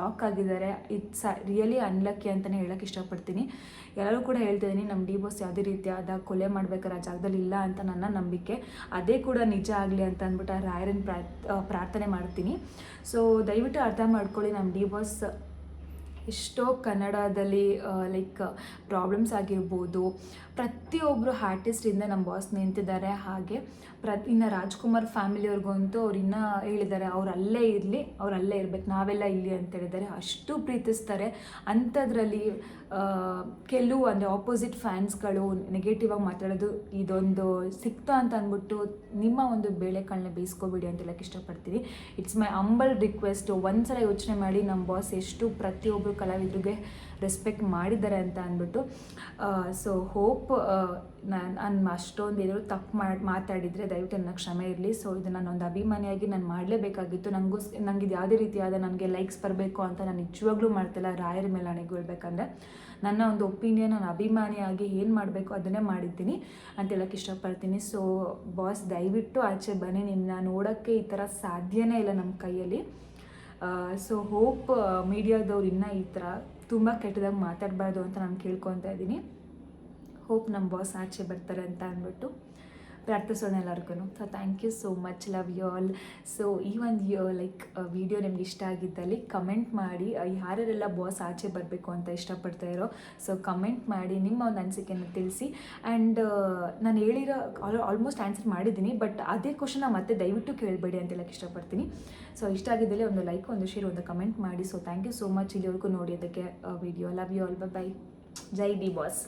ಲಾಕ್ ಆಗಿದ್ದಾರೆ. ಇಟ್ಸ್ ರಿಯಲಿ ಅನ್ಲಕ್ಕಿ ಅಂತಲೇ ಹೇಳೋಕ್ಕೆ ಇಷ್ಟಪಡ್ತೀನಿ. ಎಲ್ಲರೂ ಕೂಡ ಹೇಳ್ತಿದ್ದೀನಿ ನಮ್ಮ ಡಿ ಬಾಸ್ ಯಾವುದೇ ರೀತಿಯಾದ ಕೊಲೆ ಮಾಡ್ಬೇಕಾದ್ರೆ ಜಾಗದಲ್ಲಿ ಇಲ್ಲ ಅಂತ ನನ್ನ ನಂಬಿಕೆ. ಅದೇ ಕೂಡ ನಿಜ ಆಗಲಿ ಅಂತ ಅಂದ್ಬಿಟ್ಟು ಆ ಪ್ರಾರ್ಥ್ ಪ್ರಾರ್ಥನೆ ಮಾಡ್ತೀನಿ. ಸೊ ದಯವಿಟ್ಟು ಅರ್ಥ ಮಾಡ್ಕೊಳ್ಳಿ, ನಮ್ಮ ಡಿ ಬಾಸ್ ಎಷ್ಟೋ ಕನ್ನಡದಲ್ಲಿ ಲೈಕ್ ಪ್ರಾಬ್ಲಮ್ಸ್ ಆಗಿರ್ಬೋದು ಪ್ರತಿಯೊಬ್ಬರು ಆರ್ಟಿಸ್ಟಿಂದ ನಮ್ಮ ಬಾಸ್ ನಿಂತಿದ್ದಾರೆ. ಹಾಗೆ ಪ್ರತಿ ಇನ್ನು ರಾಜ್ಕುಮಾರ್ ಫ್ಯಾಮಿಲಿಯವ್ರಿಗಂತೂ ಅವ್ರು ಇನ್ನೂ ಹೇಳಿದ್ದಾರೆ, ಅವ್ರು ಅಲ್ಲೇ ಇರಲಿ, ಅವ್ರು ಅಲ್ಲೇ ಇರ್ಬೇಕು, ನಾವೆಲ್ಲ ಇಲ್ಲಿ ಅಂತ ಹೇಳಿದ್ದಾರೆ. ಅಷ್ಟು ಪ್ರೀತಿಸ್ತಾರೆ. ಅಂಥದ್ರಲ್ಲಿ ಕೆಲವು ಅಂದರೆ ಆಪೋಸಿಟ್ ಫ್ಯಾನ್ಸ್ಗಳು ನೆಗೆಟಿವ್ ಆಗಿ ಮಾತಾಡೋದು ಇದೊಂದು ಸಿಕ್ತು ಅಂತ ಅಂದ್ಬಿಟ್ಟು ನಿಮ್ಮ ಒಂದು ಬೇಳೆಕಾಳನ್ನ ಬೇಯಿಸ್ಕೋಬೇಡಿ ಅಂತ ಹೇಳಕ್ಕೆ ಇಷ್ಟಪಡ್ತೀನಿ. ಇಟ್ಸ್ ಮೈ ಅಂಬಲ್ ರಿಕ್ವೆಸ್ಟು ಒಂದು ಸಲ ಯೋಚನೆ ಮಾಡಿ ನಮ್ಮ ಬಾಸ್ ಎಷ್ಟು ಪ್ರತಿಯೊಬ್ಬರು ಕಲಾವಿದ್ರಿಗೆ ರೆಸ್ಪೆಕ್ಟ್ ಮಾಡಿದ್ದಾರೆ ಅಂತ ಅಂದ್ಬಿಟ್ಟು ಸೊ ಹೋಪ್ ನಾನು ನಾನು ಅಷ್ಟೊಂದು ಏನೋ ತಪ್ಪು ಮಾಡಿ ಮಾತಾಡಿದರೆ ದಯವಿಟ್ಟು ನನ್ನ ಕ್ಷಮೆ ಇರಲಿ. ಸೊ ಇದು ನಾನೊಂದು ಅಭಿಮಾನಿಯಾಗಿ ನಾನು ಮಾಡಲೇಬೇಕಾಗಿತ್ತು. ನನಗೂ ನನಗೆ ಇದು ಯಾವುದೇ ರೀತಿಯಾದ ನನಗೆ ಲೈಕ್ಸ್ ಬರಬೇಕು ಅಂತ ನಾನು ನಿಜವಾಗ್ಲೂ ಮಾಡ್ತಿಲ್ಲ ರಾಯರ ಮೇಲೆ ನನಗೆ ಹೇಳ್ಬೇಕಂದ್ರೆ. ನನ್ನ ಒಂದು ಒಪಿನಿಯನ್ ನಾನು ಅಭಿಮಾನಿಯಾಗಿ ಏನು ಮಾಡಬೇಕು ಅದನ್ನೇ ಮಾಡಿದ್ದೀನಿ. ಅಂತ ಹೇಳಕ್ಕೆ ಇಷ್ಟಪಡ್ತೀನಿ. ಸೊ ಬಾಸ್ ದಯವಿಟ್ಟು ಆಚೆ ಬನ್ನಿ. ನಿಮ್ಮನ್ನ ನೋಡೋಕ್ಕೆ ಈ ಥರ ಸಾಧ್ಯನೇ ಇಲ್ಲ ನಮ್ಮ ಕೈಯಲ್ಲಿ. ಸೊ ಹೋಪ್ ಮೀಡಿಯಾದವ್ರು ಇನ್ನೂ ಈ ಥರ ತುಂಬ ಕೆಟ್ಟದಾಗಿ ಮಾತಾಡಬಾರ್ದು ಅಂತ ನಾನು ಕೇಳ್ಕೊತಾ ಇದ್ದೀನಿ. ಹೋಪ್ ನಮ್ಮ ಬಾಸ್ ಆಚೆ ಬರ್ತಾರೆ ಅಂತ ಅಂದ್ಬಿಟ್ಟು ಪ್ರಾರ್ಥಿಸೋಣ ಎಲ್ಲರಿಗೂ so thank you so much love you all so ಈ ಒಂದು ಲೈಕ್ ವಿಡಿಯೋ ನಿಮ್ಗೆ ಇಷ್ಟ ಆಗಿದ್ದಲ್ಲಿ ಕಮೆಂಟ್ ಮಾಡಿ ಯಾರ್ಯಾರೆಲ್ಲ ಬಾಸ್ ಆಚೆ ಬರಬೇಕು ಅಂತ ಇಷ್ಟಪಡ್ತಾ ಇರೋ ಸೊ ಕಮೆಂಟ್ ಮಾಡಿ ನಿಮ್ಮ ಒಂದು ಅನಿಸಿಕೆಯನ್ನು ತಿಳಿಸಿ. ಆ್ಯಂಡ್ ನಾನು ಹೇಳಿರೋ ಆಲ್ ಆಲ್ಮೋಸ್ಟ್ ಆನ್ಸರ್ ಮಾಡಿದ್ದೀನಿ ಬಟ್ ಅದೇ ಕ್ವಶನ್ನ ಮತ್ತೆ ದಯವಿಟ್ಟು ಕೇಳಬೇಡಿ ಅಂತ ಹೇಳಕ್ಕೆ ಇಷ್ಟಪಡ್ತೀನಿ. ಸೊ ಇಷ್ಟ ಆಗಿದ್ದಲ್ಲಿ ಒಂದು ಲೈಕ್ ಒಂದು ಶೇರ್ ಒಂದು ಕಮೆಂಟ್ ಮಾಡಿ. So thank you so much ಇಲ್ಲಿವರೆಗೂ ನೋಡಿ ಅದಕ್ಕೆ video love you all bye Jai D boss